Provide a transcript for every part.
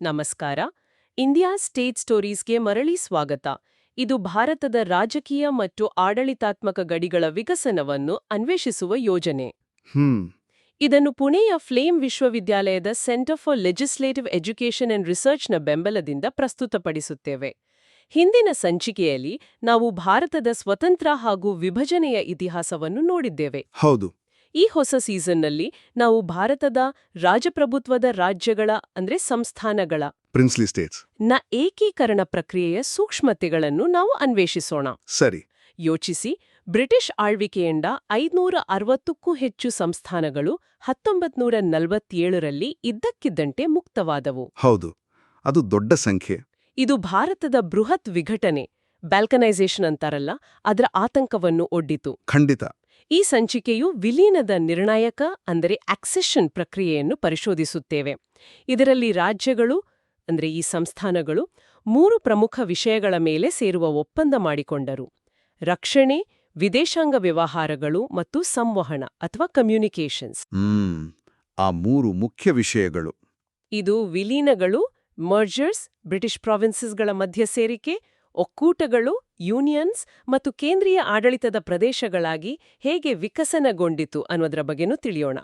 ನಮಸ್ಕಾರ. India state ಸ್ಟೋರೀಸ್ಗೆ ಮರಳಿ ಸ್ವಾಗತ. ಇದು ಭಾರತದ ರಾಜಕೀಯ ಮತ್ತು ಆಡಳಿತಾತ್ಮಕ ಗಡಿಗಳ ವಿಕಸನವನ್ನು ಅನ್ವೇಷಿಸುವ ಯೋಜನೆ. ಇದನ್ನು ಪುಣೆಯ ಫ್ಲೇಮ್ ವಿಶ್ವವಿದ್ಯಾಲಯದ centre for legislative education and ರಿಸರ್ಚ್ನ ಬೆಂಬಲದಿಂದ ಪ್ರಸ್ತುತಪಡಿಸುತ್ತೇವೆ. ಹಿಂದಿನ ಸಂಚಿಕೆಯಲ್ಲಿ ನಾವು ಭಾರತದ ಸ್ವತಂತ್ರ ಹಾಗೂ ವಿಭಜನೆಯ ಇತಿಹಾಸವನ್ನು ನೋಡಿದ್ದೇವೆ. ಹೌದು. ಈ ಹೊಸ ಸೀಸನ್ನಲ್ಲಿ ನಾವು ಭಾರತದ ರಾಜಪ್ರಭುತ್ವದ ರಾಜ್ಯಗಳ ಅಂದ್ರೆ ಸಂಸ್ಥಾನಗಳ ಪ್ರಿನ್ಸ್ಲಿ ಸ್ಟೇಟ್ಸ್ನ ಏಕೀಕರಣ ಪ್ರಕ್ರಿಯೆಯ ಸೂಕ್ಷ್ಮತೆಗಳನ್ನು ನಾವು ಅನ್ವೇಷಿಸೋಣ. ಸರಿ. ಯೋಚಿಸಿ ಬ್ರಿಟಿಷ್ ಆಳ್ವಿಕೆಯಿಂದ ಐದುನೂರ ಅರವತ್ತಕ್ಕೂ ಹೆಚ್ಚು ಸಂಸ್ಥಾನಗಳು ಹತ್ತೊಂಬತ್ನೂರ ನಲವತ್ತೇಳರಲ್ಲಿ ಇದ್ದಕ್ಕಿದ್ದಂತೆ ಮುಕ್ತವಾದವು. ಹೌದು. ಅದು ದೊಡ್ಡ ಸಂಖ್ಯೆ. ಇದು ಭಾರತದ ಬೃಹತ್ ವಿಘಟನೆ ಬ್ಯಾಲ್ಕನೈಸೇಷನ್ ಅಂತಾರಲ್ಲ ಅದರ ಆತಂಕವನ್ನು ಒಡ್ಡಿತು. ಖಂಡಿತ. ಈ ಸಂಚಿಕೆಯು ವಿಲೀನದ ನಿರ್ಣಾಯಕ ಅಂದರೆ ಆಕ್ಸೆಷನ್ ಪ್ರಕ್ರಿಯೆಯನ್ನು ಪರಿಶೋಧಿಸುತ್ತೇವೆ. ಇದರಲ್ಲಿ ರಾಜ್ಯಗಳು ಅಂದರೆ ಈ ಸಂಸ್ಥಾನಗಳು ಮೂರು ಪ್ರಮುಖ ವಿಷಯಗಳ ಮೇಲೆ ಸೇರುವ ಒಪ್ಪಂದ ಮಾಡಿಕೊಂಡರು. ರಕ್ಷಣೆ ವಿದೇಶಾಂಗ ವ್ಯವಹಾರಗಳು ಮತ್ತು ಸಂವಹನ ಅಥವಾ ಕಮ್ಯುನಿಕೇಷನ್ಸ್ ಆ ಮೂರು ಮುಖ್ಯ ವಿಷಯಗಳು. ಇದು ವಿಲೀನಗಳು ಮರ್ಜರ್ಸ್ ಬ್ರಿಟಿಷ್ ಪ್ರಾವಿನ್ಸಸ್ಗಳ ಮಧ್ಯ ಸೇರಿಕೆ ಒಕ್ಕೂಟಗಳು ಯೂನಿಯನ್ಸ್ ಮತ್ತು ಕೇಂದ್ರೀಯ ಆಡಳಿತದ ಪ್ರದೇಶಗಳಾಗಿ ಹೇಗೆ ವಿಕಸನಗೊಂಡಿತು ಅನ್ನೋದ್ರ ಬಗ್ಗೆನೂ ತಿಳಿಯೋಣ.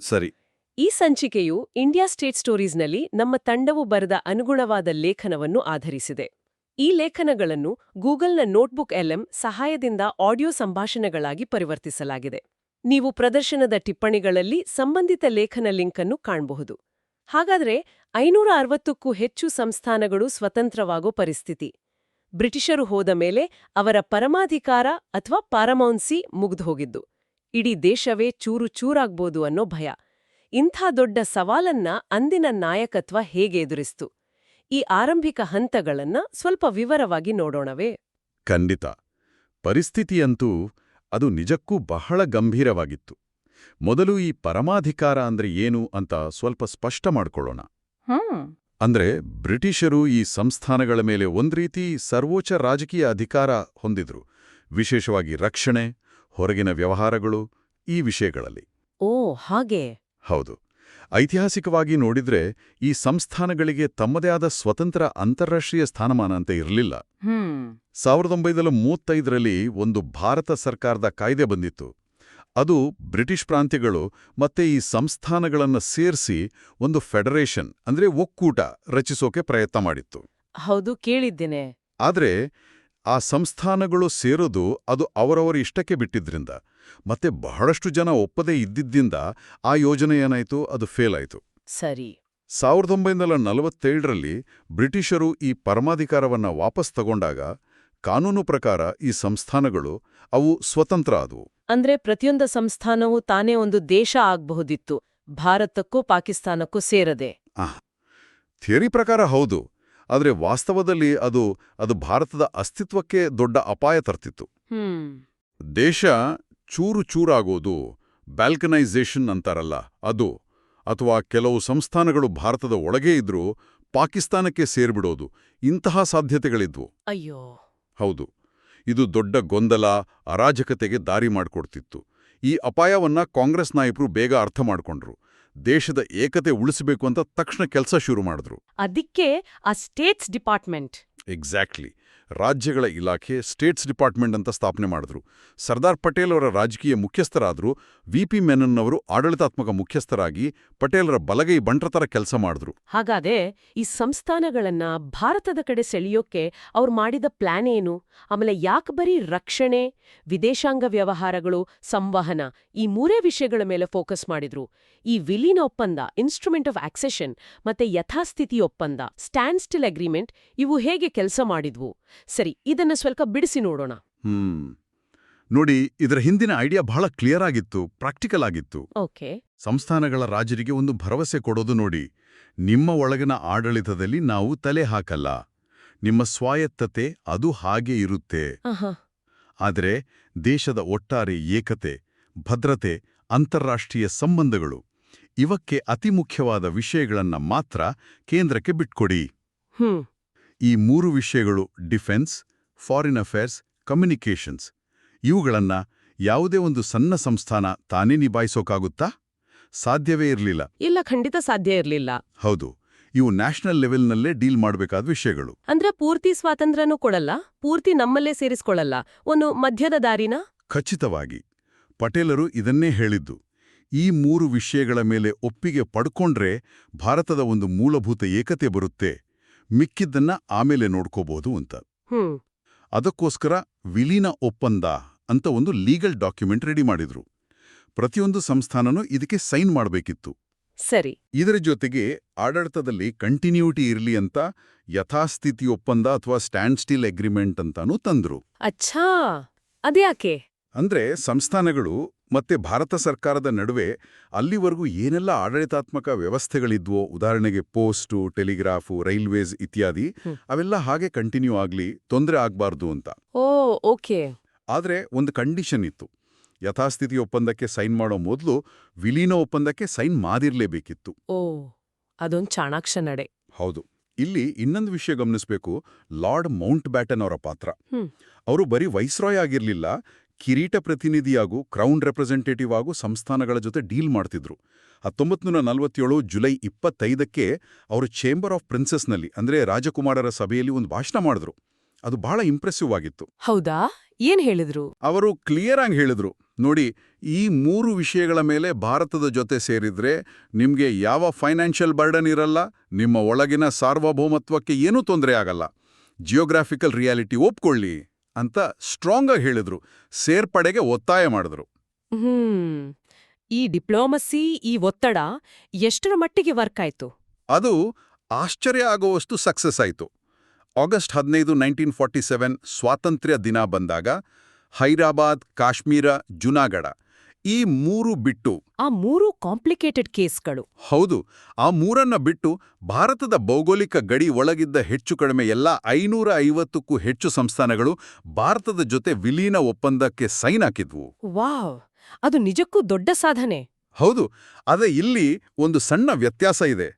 ಸರಿ. ಈ ಸಂಚಿಕೆಯು ಇಂಡಿಯಾ ಸ್ಟೇಟ್ ಸ್ಟೋರೀಸ್ನಲ್ಲಿ ನಮ್ಮ ತಂಡವು ಬರೆದ ಅನುಗುಣವಾದ ಲೇಖನವನ್ನು ಆಧರಿಸಿದೆ. ಈ ಲೇಖನಗಳನ್ನು ಗೂಗಲ್ನ ನೋಟ್ಬುಕ್ ಎಲ್ಎಂ ಸಹಾಯದಿಂದ ಆಡಿಯೋ ಸಂಭಾಷಣೆಗಳಾಗಿ ಪರಿವರ್ತಿಸಲಾಗಿದೆ. ನೀವು ಪ್ರದರ್ಶನದ ಟಿಪ್ಪಣಿಗಳಲ್ಲಿ ಸಂಬಂಧಿತ ಲೇಖನ ಲಿಂಕ್ ಅನ್ನು ಕಾಣಬಹುದು. ಹಾಗಾದ್ರೆ ಐನೂರ ಅರವತ್ತಕ್ಕೂ ಹೆಚ್ಚು ಸಂಸ್ಥಾನಗಳು ಸ್ವತಂತ್ರವಾಗೋ ಪರಿಸ್ಥಿತಿ. ಬ್ರಿಟಿಷರು ಹೋದ ಮೇಲೆ ಅವರ ಪರಮಾಧಿಕಾರ ಅಥವಾ ಪಾರಮೌನ್ಸಿ ಮುಗ್ದುಹೋಗಿದ್ದು. ಇಡೀ ದೇಶವೇ ಚೂರು ಚೂರಾಗ್ಬೋದು ಅನ್ನೋ ಭಯ. ಇಂಥ ದೊಡ್ಡ ಸವಾಲನ್ನ ಅಂದಿನ ನಾಯಕತ್ವ ಹೇಗೆ ಎದುರಿಸ್ತು? ಈ ಆರಂಭಿಕ ಹಂತಗಳನ್ನ ಸ್ವಲ್ಪ ವಿವರವಾಗಿ ನೋಡೋಣವೇ? ಖಂಡಿತ. ಪರಿಸ್ಥಿತಿಯಂತೂ ಅದು ನಿಜಕ್ಕೂ ಬಹಳ ಗಂಭೀರವಾಗಿತ್ತು. ಮೊದಲು ಈ ಪರಮಾಧಿಕಾರ ಅಂದ್ರೆ ಏನು ಅಂತ ಸ್ವಲ್ಪ ಸ್ಪಷ್ಟ ಮಾಡ್ಕೊಳ್ಳೋಣ. ಅಂದ್ರೆ ಬ್ರಿಟಿಷರು ಈ ಸಂಸ್ಥಾನಗಳ ಮೇಲೆ ಒಂದ್ರೀತಿ ಸರ್ವೋಚ್ಚ ರಾಜಕೀಯ ಅಧಿಕಾರ ಹೊಂದಿದ್ರು. ವಿಶೇಷವಾಗಿ ರಕ್ಷಣೆ ಹೊರಗಿನ ವ್ಯವಹಾರಗಳು ಈ ವಿಷಯಗಳಲ್ಲಿ. ಓ ಹಾಗೆ. ಹೌದು. ಐತಿಹಾಸಿಕವಾಗಿ ನೋಡಿದ್ರೆ ಈ ಸಂಸ್ಥಾನಗಳಿಗೆ ತಮ್ಮದೇ ಆದ ಸ್ವತಂತ್ರ ಅಂತಾರಾಷ್ಟ್ರೀಯ ಸ್ಥಾನಮಾನ ಅಂತ ಇರಲಿಲ್ಲ. ಸಾವಿರದ ಒಂಬೈನೂರ ಮೂವತ್ತೈದರಲ್ಲಿ ಒಂದು ಭಾರತ ಸರ್ಕಾರದ ಕಾಯ್ದೆ ಬಂದಿತ್ತು. ಅದು ಬ್ರಿಟಿಷ್ ಪ್ರಾಂತ್ಯಗಳು ಮತ್ತೆ ಈ ಸಂಸ್ಥಾನಗಳನ್ನು ಸೇರಿಸಿ ಒಂದು ಫೆಡರೇಷನ್ ಅಂದ್ರೆ ಒಕ್ಕೂಟ ರಚಿಸೋಕೆ ಪ್ರಯತ್ನ ಮಾಡಿತ್ತು. ಹೌದು ಕೇಳಿದ್ದೇನೆ. ಆದರೆ ಆ ಸಂಸ್ಥಾನಗಳು ಸೇರೋದು ಅದು ಅವರವರ ಇಷ್ಟಕ್ಕೆ ಬಿಟ್ಟಿದ್ರಿಂದ ಮತ್ತೆ ಬಹಳಷ್ಟು ಜನ ಒಪ್ಪದೇ ಇದ್ದಿದ್ದಿಂದ ಆ ಯೋಜನೆ ಏನಾಯಿತು? ಅದು ಫೇಲ್ ಆಯ್ತು. ಸರಿ. ಸಾವಿರದ ಒಂಬೈನೂರ ನಲವತ್ತೇಳರಲ್ಲಿ ಬ್ರಿಟಿಷರು ಈ ಪರಮಾಧಿಕಾರವನ್ನ ವಾಪಸ್ ತಗೊಂಡಾಗ ಕಾನೂನು ಪ್ರಕಾರ ಈ ಸಂಸ್ಥಾನಗಳು ಅವು ಸ್ವತಂತ್ರ ಆದವು. ಅಂದ್ರೆ ಪ್ರತಿಯೊಂದು ಸಂಸ್ಥಾನವೂ ತಾನೇ ಒಂದು ದೇಶ ಆಗಬಹುದಿತ್ತು ಭಾರತಕ್ಕೂ ಪಾಕಿಸ್ತಾನಕ್ಕೂ ಸೇರದೆ. ಥಿಯರಿ ಪ್ರಕಾರ ಹೌದು ಆದರೆ ವಾಸ್ತವದಲ್ಲಿ ಅದು ಅದು ಭಾರತದ ಅಸ್ತಿತ್ವಕ್ಕೆ ದೊಡ್ಡ ಅಪಾಯ ತರ್ತಿತ್ತು. ದೇಶ ಚೂರು ಚೂರಾಗೋದು ಬ್ಯಾಲ್ಕನೈಸೇಷನ್ ಅಂತಾರಲ್ಲ ಅದು ಅಥವಾ ಕೆಲವು ಸಂಸ್ಥಾನಗಳು ಭಾರತದ ಒಳಗೇ ಇದ್ರೂ ಪಾಕಿಸ್ತಾನಕ್ಕೆ ಸೇರ್ಬಿಡೋದು ಇಂತಹ ಸಾಧ್ಯತೆಗಳಿದ್ವು. ಅಯ್ಯೋ. ಹೌದು ಇದು ದೊಡ್ಡ ಗೊಂದಲ ಅರಾಜಕತೆಗೆ ದಾರಿ ಮಾಡಿಕೊಡ್ತಿತ್ತು. ಈ ಅಪಾಯವನ್ನ ಕಾಂಗ್ರೆಸ್ ನಾಯಕರು ಬೇಗ ಅರ್ಥ ಮಾಡಿಕೊಂಡ್ರು. ದೇಶದ ಏಕತೆ ಉಳಿಸಬೇಕು ಅಂತ ತಕ್ಷಣ ಕೆಲಸ ಶುರು ಮಾಡಿದ್ರು. ಅದಕ್ಕೆ ಆ ಸ್ಟೇಟ್ಸ್ ಡಿಪಾರ್ಟ್ಮೆಂಟ್. ಎಕ್ಸಾಕ್ಟ್ಲಿ ರಾಜ್ಯಗಳ ಇಲಾಖೆ ಸ್ಟೇಟ್ಸ್ ಡಿಪಾರ್ಟ್ಮೆಂಟ್ ಅಂತ ಸ್ಥಾಪನೆ ಮಾಡಿದ್ರು. ಸರ್ದಾರ್ ಪಟೇಲ್ ಅವರ ರಾಜಕೀಯ ಮುಖ್ಯಸ್ಥರಾದರೂ, ವಿ ಪಿ ಮೆನನ್ ಅವರು ಆಡಳಿತಾತ್ಮಕ ಮುಖ್ಯಸ್ಥರಾಗಿ ಪಟೇಲರ ಬಲಗೈ ಬಂಟ್ರತರ ಕೆಲಸ ಮಾಡಿದ್ರು. ಹಾಗಾದೆ ಈ ಸಂಸ್ಥಾನಗಳನ್ನ ಭಾರತದ ಕಡೆ ಸೆಳೆಯೋಕೆ ಅವ್ರು ಮಾಡಿದ ಪ್ಲಾನ್ ಏನು? ಆಮೇಲೆ ಯಾಕೆ ಬರೀ ರಕ್ಷಣೆ, ವಿದೇಶಾಂಗ ವ್ಯವಹಾರಗಳು, ಸಂವಹನ ಈ ಮೂರೇ ವಿಷಯಗಳ ಮೇಲೆ ಫೋಕಸ್ ಮಾಡಿದ್ರು? ಈ ವಿಲೀನ ಒಪ್ಪಂದ ಇನ್ಸ್ಟ್ರೂಮೆಂಟ್ ಆಫ್ ಆಕ್ಸೆಷನ್ ಮತ್ತೆ ಯಥಾಸ್ಥಿತಿ ಒಪ್ಪಂದ ಸ್ಟ್ಯಾಂಡ್ ಸ್ಟಿಲ್ ಅಗ್ರಿಮೆಂಟ್ ಇವು ಹೇಗೆ ಕೆಲಸ ಮಾಡಿದ್ವು? ಸರಿ ಇದನ್ನ ಸ್ವಲ್ಪ ಬಿಡಿಸಿ ನೋಡೋಣ. ಹ್ಮ್. ನೋಡಿ ಇದರ ಹಿಂದಿನ ಐಡಿಯಾ ಬಹಳ ಕ್ಲಿಯರ್ ಆಗಿತ್ತು ಪ್ರಾಕ್ಟಿಕಲ್ ಆಗಿತ್ತು. ಓಕೆ. ಸಂಸ್ಥಾನಗಳ ರಾಜರಿಗೆ ಒಂದು ಭರವಸೆ ಕೊಡೋದು ನೋಡಿ. ನಿಮ್ಮ ಒಳಗಿನ ಆಡಳಿತದಲ್ಲಿ ನಾವು ತಲೆ ಹಾಕಲ್ಲ. ನಿಮ್ಮ ಸ್ವಾಯತ್ತತೆ ಅದು ಹಾಗೆ ಇರುತ್ತೆ. ಆದರೆ ದೇಶದ ಒಟ್ಟಾರೆ ಏಕತೆ ಭದ್ರತೆ ಅಂತಾರಾಷ್ಟ್ರೀಯ ಸಂಬಂಧಗಳು ಇವಕ್ಕೆ ಅತಿ ಮುಖ್ಯವಾದ ವಿಷಯಗಳನ್ನ ಮಾತ್ರ ಕೇಂದ್ರಕ್ಕೆ ಬಿಟ್ಕೊಡಿ. ಹ್ಮ್. ಈ ಮೂರು ವಿಷಯಗಳು ಡಿಫೆನ್ಸ್ ಫಾರಿನ್ ಅಫೇರ್ಸ್ ಕಮ್ಯುನಿಕೇಷನ್ಸ್. ಇವುಗಳನ್ನು ಯಾವುದೇ ಒಂದು ಸಣ್ಣ ಸಂಸ್ಥಾನ ತಾನೇ ನಿಭಾಯಿಸೋಕಾಗುತ್ತಾ? ಸಾಧ್ಯವೇ ಇರಲಿಲ್ಲ. ಇಲ್ಲ ಖಂಡಿತ ಸಾಧ್ಯ ಇರಲಿಲ್ಲ. ಹೌದು. ಇವು ನ್ಯಾಷನಲ್ ಲೆವೆಲ್ನಲ್ಲೇ ಡೀಲ್ ಮಾಡಬೇಕಾದ ವಿಷಯಗಳು. ಅಂದ್ರೆ ಪೂರ್ತಿ ಸ್ವಾತಂತ್ರ್ಯನೂ ಕೊಡಲ್ಲ ಪೂರ್ತಿ ನಮ್ಮಲ್ಲೇ ಸೇರಿಸಿಕೊಳ್ಳಲ್ಲ. ಒಂದು ಮಧ್ಯದ ದಾರಿನ? ಖಚಿತವಾಗಿ ಪಟೇಲರು ಇದನ್ನೇ ಹೇಳಿದ್ದು. ಈ ಮೂರು ವಿಷಯಗಳ ಮೇಲೆ ಒಪ್ಪಿಗೆ ಪಡ್ಕೊಂಡ್ರೆ ಭಾರತದ ಒಂದು ಮೂಲಭೂತ ಏಕತೆ ಬರುತ್ತೆ. ಮಿಕ್ಕಿದ್ದನ್ನ ಆಮೇಲೆ ನೋಡ್ಕೋಬಹುದು ಅಂತ. ಅದಕ್ಕೋಸ್ಕರ ವಿಲೀನ ಒಪ್ಪಂದ ಅಂತ ಒಂದು ಲೀಗಲ್ ಡಾಕ್ಯುಮೆಂಟ್ ರೆಡಿ ಮಾಡಿದ್ರು. ಪ್ರತಿಯೊಂದು ಸಂಸ್ಥಾನನೂ ಇದಕ್ಕೆ ಸೈನ್ ಮಾಡಬೇಕಿತ್ತು. ಸರಿ. ಇದರ ಜೊತೆಗೆ ಆಡಳಿತದಲ್ಲಿ ಕಂಟಿನ್ಯೂಟಿ ಇರಲಿ ಅಂತ ಯಥಾಸ್ಥಿತಿ ಒಪ್ಪಂದ ಅಥವಾ ಸ್ಟ್ಯಾಂಡ್ ಸ್ಟಿಲ್ ಅಗ್ರಿಮೆಂಟ್ ಅಂತಾನೂ ತಂದ್ರು. ಅಚ್ಛಾ! ಅದ್ಯಾಕೆ? ಅಂದ್ರೆ ಸಂಸ್ಥಾನಗಳು ಮತ್ತೆ ಭಾರತ ಸರ್ಕಾರದ ನಡುವೆ ಅಲ್ಲಿವರೆಗೂ ಏನೆಲ್ಲ ಆಡಳಿತಾತ್ಮಕ ವ್ಯವಸ್ಥೆಗಳಿದ್ವೋ ಉದಾಹರಣೆಗೆ ಪೋಸ್ಟು ಟೆಲಿಗ್ರಾಫು ರೈಲ್ವೇಸ್ ಇತ್ಯಾದಿ ಅವೆಲ್ಲ ಹಾಗೆ ಕಂಟಿನ್ಯೂ ಆಗಲಿ ತೊಂದರೆ ಆಗಬಾರ್ದು ಅಂತ. Oh okay. ಆದರೆ ಒಂದು ಕಂಡೀಷನ್ ಇತ್ತು. ಯಥಾಸ್ಥಿತಿ ಒಪ್ಪಂದಕ್ಕೆ ಸೈನ್ ಮಾಡೋ ಮೊದಲು ವಿಲೀನ ಒಪ್ಪಂದಕ್ಕೆ ಸೈನ್ ಮಾಡಿರ್ಲೇಬೇಕಿತ್ತು ಓ ಅದೊಂದು ಚಾಣಾಕ್ಷ ನಡೆ. ಹೌದು. ಇಲ್ಲಿ ಇನ್ನೊಂದು ವಿಷಯ ಗಮನಿಸಬೇಕು ಲಾರ್ಡ್ ಮೌಂಟ್ ಬ್ಯಾಟನ್ ಅವರ ಪಾತ್ರ. ಅವರು ಬರೀ ವೈಸ್ರಾಯ್ ಆಗಿರ್ಲಿಲ್ಲ ಕಿರೀಟ ಪ್ರತಿನಿಧಿಯಾಗೂ ಕ್ರೌನ್ ರೆಪ್ರೆಸೆಂಟೇಟಿವ್ ಆಗೂ ಸಂಸ್ಥಾನಗಳ ಜೊತೆ ಡೀಲ್ ಮಾಡ್ತಿದ್ರು. ಹತ್ತೊಂಬತ್ತು ನೂರ ನಲವತ್ತೇಳು ಜುಲೈ ಇಪ್ಪತ್ತೈದಕ್ಕೆ ಅವರು ಚೇಂಬರ್ ಆಫ್ ಪ್ರಿನ್ಸಸ್ನಲ್ಲಿ ಅಂದ್ರೆ ರಾಜಕುಮಾರರ ಸಭೆಯಲ್ಲಿ ಒಂದು ಭಾಷಣ ಮಾಡಿದ್ರು. ಅದು ಬಹಳ ಇಂಪ್ರೆಸಿವ್ ಆಗಿತ್ತು. ಹೌದಾ? ಏನ್ ಹೇಳಿದ್ರು? ಅವರು ಕ್ಲಿಯರ್ ಆಗಿ ಹೇಳಿದ್ರು. ನೋಡಿ ಈ ಮೂರು ವಿಷಯಗಳ ಮೇಲೆ ಭಾರತದ ಜೊತೆ ಸೇರಿದ್ರೆ ನಿಮಗೆ ಯಾವ ಫೈನಾನ್ಷಿಯಲ್ ಬರ್ಡನ್ ಇರಲ್ಲ ನಿಮ್ಮ ಒಳಗಿನ ಸಾರ್ವಭೌಮತ್ವಕ್ಕೆ ಏನೂ ತೊಂದರೆ ಆಗಲ್ಲ. ಜಿಯೋಗ್ರಾಫಿಕಲ್ ರಿಯಾಲಿಟಿ ಒಪ್ಕೊಳ್ಳಿ. ಅಂತ ಸ್ಟ್ರಾಂಗ್ ಆಗಿ ಹೇಳಿದ್ರು. ಸೇರ್ಪಡೆಗೆ ಒತ್ತಾಯ ಮಾಡಿದ್ರು. ಹ್ಮ್. ಈ ಡಿಪ್ಲೊಮಸಿ ಈ ಒತ್ತಡ ಎಷ್ಟರ ಮಟ್ಟಿಗೆ ವರ್ಕ್ ಆಯ್ತು? ಅದು ಆಶ್ಚರ್ಯ ಆಗುವಷ್ಟು ಸಕ್ಸಸ್ ಆಯಿತು. ಆಗಸ್ಟ್ ಹದಿನೈದು ನೈನ್ಟೀನ್ ಫಾರ್ಟಿ ಸೆವೆನ್ ಸ್ವಾತಂತ್ರ್ಯ ದಿನ ಬಂದಾಗ ಹೈದರಾಬಾದ್ ಕಾಶ್ಮೀರ ಜುನಾಗಢ ಈ ಮೂರು ಬಿಟ್ಟು ಆ ಮೂರು ಕಾಂಪ್ಲಿಕೇಟೆಡ್ ಕೇಸ್ಗಳು. ಹೌದು ಆ ಮೂರನ್ನ ಬಿಟ್ಟು ಭಾರತದ ಭೌಗೋಳಿಕ ಗಡಿ ಒಳಗಿದ್ದ ಹೆಚ್ಚು ಕಡಿಮೆ ಎಲ್ಲ ಐನೂರ ಐವತ್ತಕ್ಕೂ ಹೆಚ್ಚು ಸಂಸ್ಥಾನಗಳು ಭಾರತದ ಜೊತೆ ವಿಲೀನ ಒಪ್ಪಂದಕ್ಕೆ ಸೈನ್ ಹಾಕಿದ್ವು. ವಾವ್ ಅದು ನಿಜಕ್ಕೂ ದೊಡ್ಡ ಸಾಧನೆ. ಹೌದು ಅದೇ ಇಲ್ಲಿ ಒಂದು ಸಣ್ಣ ವ್ಯತ್ಯಾಸ ಇದೆ.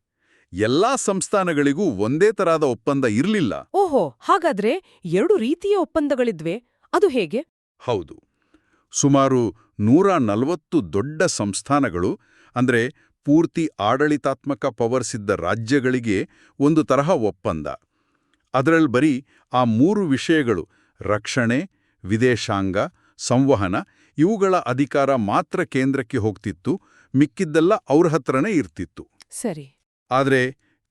ಎಲ್ಲಾ ಸಂಸ್ಥಾನಗಳಿಗೂ ಒಂದೇ ತರಹದ ಒಪ್ಪಂದ ಇರಲಿಲ್ಲ. ಓಹೋ ಹಾಗಾದ್ರೆ ಎರಡು ರೀತಿಯ ಒಪ್ಪಂದಗಳಿದ್ವೆ. ಅದು ಹೇಗೆ? ಹೌದು ಸುಮಾರು ನೂರ ನಲವತ್ತು ದೊಡ್ಡ ಸಂಸ್ಥಾನಗಳು ಅಂದ್ರೆ ಪೂರ್ತಿ ಆಡಳಿತಾತ್ಮಕ ಪವರ್ಸ್ ಇದ್ದ ರಾಜ್ಯಗಳಿಗೆ ಒಂದು ತರಹ ಒಪ್ಪಂದ. ಅದರಲ್ಲಿ ಬರೀ ಆ ಮೂರು ವಿಷಯಗಳು ರಕ್ಷಣೆ ವಿದೇಶಾಂಗ ಸಂವಹನ ಇವುಗಳ ಅಧಿಕಾರ ಮಾತ್ರ ಕೇಂದ್ರಕ್ಕೆ ಹೋಗ್ತಿತ್ತು ಮಿಕ್ಕಿದ್ದೆಲ್ಲ ಅವ್ರ ಹತ್ರನೇ ಇರ್ತಿತ್ತು. ಸರಿ. ಆದರೆ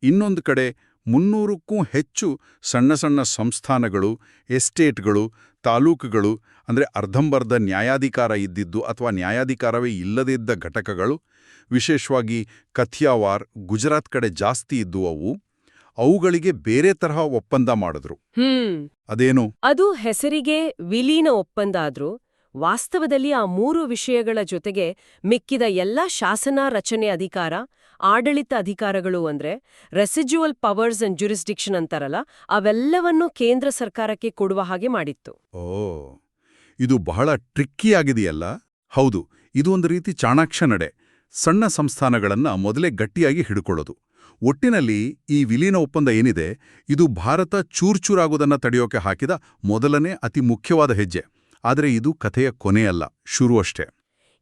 ಇನ್ನೊಂದು ಕಡೆ ಮುನ್ನೂರಕ್ಕೂ ಹೆಚ್ಚು ಸಣ್ಣ ಸಣ್ಣ ಸಂಸ್ಥಾನಗಳು ಎಸ್ಟೇಟ್ಗಳು ತಾಲೂಕುಗಳು ಅಂದರೆ ಅರ್ಧಂಬರ್ಧ ನ್ಯಾಯಾಧಿಕಾರ ಇದ್ದಿದ್ದು ಅಥವಾ ನ್ಯಾಯಾಧಿಕಾರವೇ ಇಲ್ಲದೇ ಇದ್ದ ಘಟಕಗಳು ವಿಶೇಷವಾಗಿ ಕಥಿಯಾವಾರ್ ಗುಜರಾತ್ ಕಡೆ ಜಾಸ್ತಿ ಇದ್ದು ಅವು ಅವುಗಳಿಗೆ ಬೇರೆ ತರಹ ಒಪ್ಪಂದ ಮಾಡಿದ್ರು. ಅದೇನು? ಅದು ಹೆಸರಿಗೆ ವಿಲೀನ ಒಪ್ಪಂದ ಆದ್ರೂ ವಾಸ್ತವದಲ್ಲಿ ಆ ಮೂರು ವಿಷಯಗಳ ಜೊತೆಗೆ ಮಿಕ್ಕಿದ ಎಲ್ಲ ಶಾಸನ ರಚನೆ ಅಧಿಕಾರ ಆಡಳಿತ ಅಧಿಕಾರಗಳು ಅಂದ್ರೆ ರೆಸಿಜುವಲ್ ಪವರ್ಸ್ ಅಂಡ್ ಜುರಿಸ್ಡಿಕ್ಷನ್ ಅಂತಾರಲ್ಲ, ಅವೆಲ್ಲವನ್ನೂ ಕೇಂದ್ರ ಸರ್ಕಾರಕ್ಕೆ ಕೊಡುವ ಹಾಗೆ ಮಾಡಿತ್ತು. ಓ, ಇದು ಬಹಳ ಟ್ರಿಕ್ಕಿ ಆಗಿದೆಯಲ್ಲ? ಹೌದು, ಇದು ಒಂದು ರೀತಿ ಚಾಣಾಕ್ಷ ನಡೆ. ಸಣ್ಣ ಸಂಸ್ಥಾನಗಳನ್ನ ಮೊದಲೇ ಗಟ್ಟಿಯಾಗಿ ಹಿಡ್ಕೊಳ್ಳೋದು. ಒಟ್ಟಿನಲ್ಲಿ ಈ ವಿಲೀನ ಒಪ್ಪಂದ ಏನಿದೆ, ಇದು ಭಾರತ ಚೂರ್ಚೂರಾಗೋದನ್ನ ತಡೆಯೋಕೆ ಹಾಕಿದ ಮೊದಲನೇ ಅತಿ ಮುಖ್ಯವಾದ ಹೆಜ್ಜೆ. ಆದರೆ ಇದು ಕಥೆಯ ಕೊನೆಯಲ್ಲ, ಶುರು ಅಷ್ಟೇ.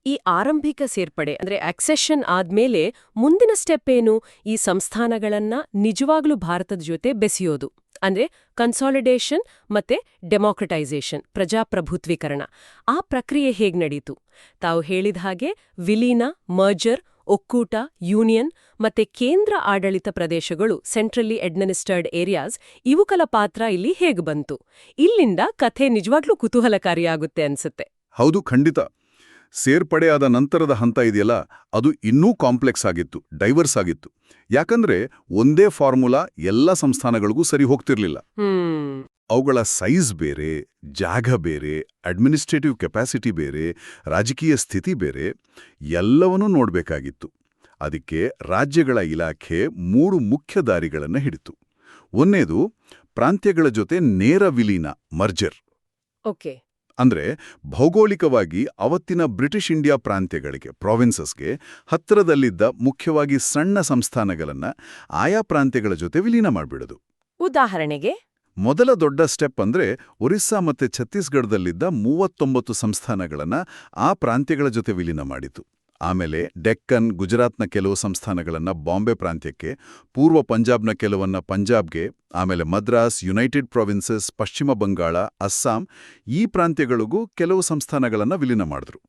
ಈ ಆರಂಭಿಕ ಸೇರ್ಪಡೆ, ಅಂದ್ರೆ ಅಕ್ಸೆಷನ್ ಆದ್ಮೇಲೆ ಮುಂದಿನ ಸ್ಟೆಪ್ ಏನು? ಈ ಸಂಸ್ಥಾನಗಳನ್ನ ನಿಜವಾಗ್ಲೂ ಭಾರತದ ಜೊತೆ ಬೆಸೆಯೋದು. ಅಂದ್ರೆ ಕನ್ಸಾಲಿಡೇಷನ್ ಮತ್ತೆ ಡೆಮಾಕ್ರಟೈಸೇಷನ್ ಪ್ರಜಾಪ್ರಭುತ್ವೀಕರಣ. ಆ ಪ್ರಕ್ರಿಯೆ ಹೇಗೆ ನಡೀತು? ತಾವು ಹೇಳಿದ ಹಾಗೆ ವಿಲೀನ ಮರ್ಜರ್ ಒಕ್ಕೂಟ ಯೂನಿಯನ್ ಮತ್ತೆ ಕೇಂದ್ರ ಆಡಳಿತ ಪ್ರದೇಶಗಳು ಸೆಂಟ್ರಲಿ ಅಡ್ಮಿನಿಸ್ಟರ್ಡ್ ಏರಿಯಾಸ್ ಇವುಗಳ ಪಾತ್ರ ಇಲ್ಲಿ ಹೇಗೆ ಬಂತು? ಇಲ್ಲಿಂದ ಕಥೆ ನಿಜವಾಗ್ಲೂ ಕುತೂಹಲಕಾರಿಯಾಗುತ್ತೆ ಅನ್ಸುತ್ತೆ. ಹೌದು, ಖಂಡಿತ. ಸೇರ್ಪಡೆ ಆದ ನಂತರದ ಹಂತ ಇದೆಯಲ್ಲ ಅದು ಇನ್ನೂ ಕಾಂಪ್ಲೆಕ್ಸ್ ಆಗಿತ್ತು ಡೈವರ್ಸ್ ಆಗಿತ್ತು. ಯಾಕಂದ್ರೆ ಒಂದೇ ಫಾರ್ಮುಲಾ ಎಲ್ಲ ಸಂಸ್ಥಾನಗಳಿಗೂ ಸರಿ ಹೋಗ್ತಿರ್ಲಿಲ್ಲ. ಅವುಗಳ ಸೈಜ್ ಬೇರೆ ಜಾಗ ಬೇರೆ ಅಡ್ಮಿನಿಸ್ಟ್ರೇಟಿವ್ ಕೆಪಾಸಿಟಿ ಬೇರೆ ರಾಜಕೀಯ ಸ್ಥಿತಿ ಬೇರೆ ಎಲ್ಲವನ್ನೂ ನೋಡಬೇಕಾಗಿತ್ತು. ಅದಕ್ಕೆ ರಾಜ್ಯಗಳ ಇಲಾಖೆ ಮೂರು ಮುಖ್ಯ ದಾರಿಗಳನ್ನು ಹಿಡಿತು. ಒಂದೇದು ಪ್ರಾಂತ್ಯಗಳ ಜೊತೆ ನೇರ ವಿಲೀನ ಮರ್ಜರ್. ಓಕೆ. ಅಂದ್ರೆ ಭೌಗೋಳಿಕವಾಗಿ ಅವತ್ತಿನ ಬ್ರಿಟಿಷ್ ಇಂಡಿಯಾ ಪ್ರಾಂತ್ಯಗಳಿಗೆ ಪ್ರಾವಿನ್ಸಸ್ಗೆ ಹತ್ತಿರದಲ್ಲಿದ್ದ ಮುಖ್ಯವಾಗಿ ಸಣ್ಣ ಸಂಸ್ಥಾನಗಳನ್ನ ಆಯಾ ಪ್ರಾಂತ್ಯಗಳ ಜೊತೆ ವಿಲೀನ ಮಾಡಿಬಿಡೋದು. ಉದಾಹರಣೆಗೆ? ಮೊದಲ ದೊಡ್ಡ ಸ್ಟೆಪ್ ಅಂದ್ರೆ ಒರಿಸ್ಸಾ ಮತ್ತೆ ಛತ್ತೀಸ್ಗಢದಲ್ಲಿದ್ದ ಮೂವತ್ತೊಂಬತ್ತು ಸಂಸ್ಥಾನಗಳನ್ನ ಆ ಪ್ರಾಂತ್ಯಗಳ ಜೊತೆ ವಿಲೀನ ಮಾಡಿತು ಆಮೇಲೆ ಡೆಕ್ಕನ್ ಗುಜರಾತ್ನ ಕೆಲವು ಸಂಸ್ಥಾನಗಳನ್ನ ಬಾಂಬೆ ಪ್ರಾಂತ್ಯಕ್ಕೆ ಪೂರ್ವ ಪಂಜಾಬ್ನ ಕೆಲವನ್ನ ಪಂಜಾಬ್ಗೆ ಆಮೇಲೆ ಮದ್ರಾಸ್ ಯುನೈಟೆಡ್ ಪ್ರಾವಿನ್ಸಸ್ ಪಶ್ಚಿಮ ಬಂಗಾಳ ಅಸ್ಸಾಂ ಈ ಪ್ರಾಂತ್ಯಗಳಿಗೂ ಕೆಲವು ಸಂಸ್ಥಾನಗಳನ್ನ ವಿಲೀನ ಮಾಡಿದ್ರು.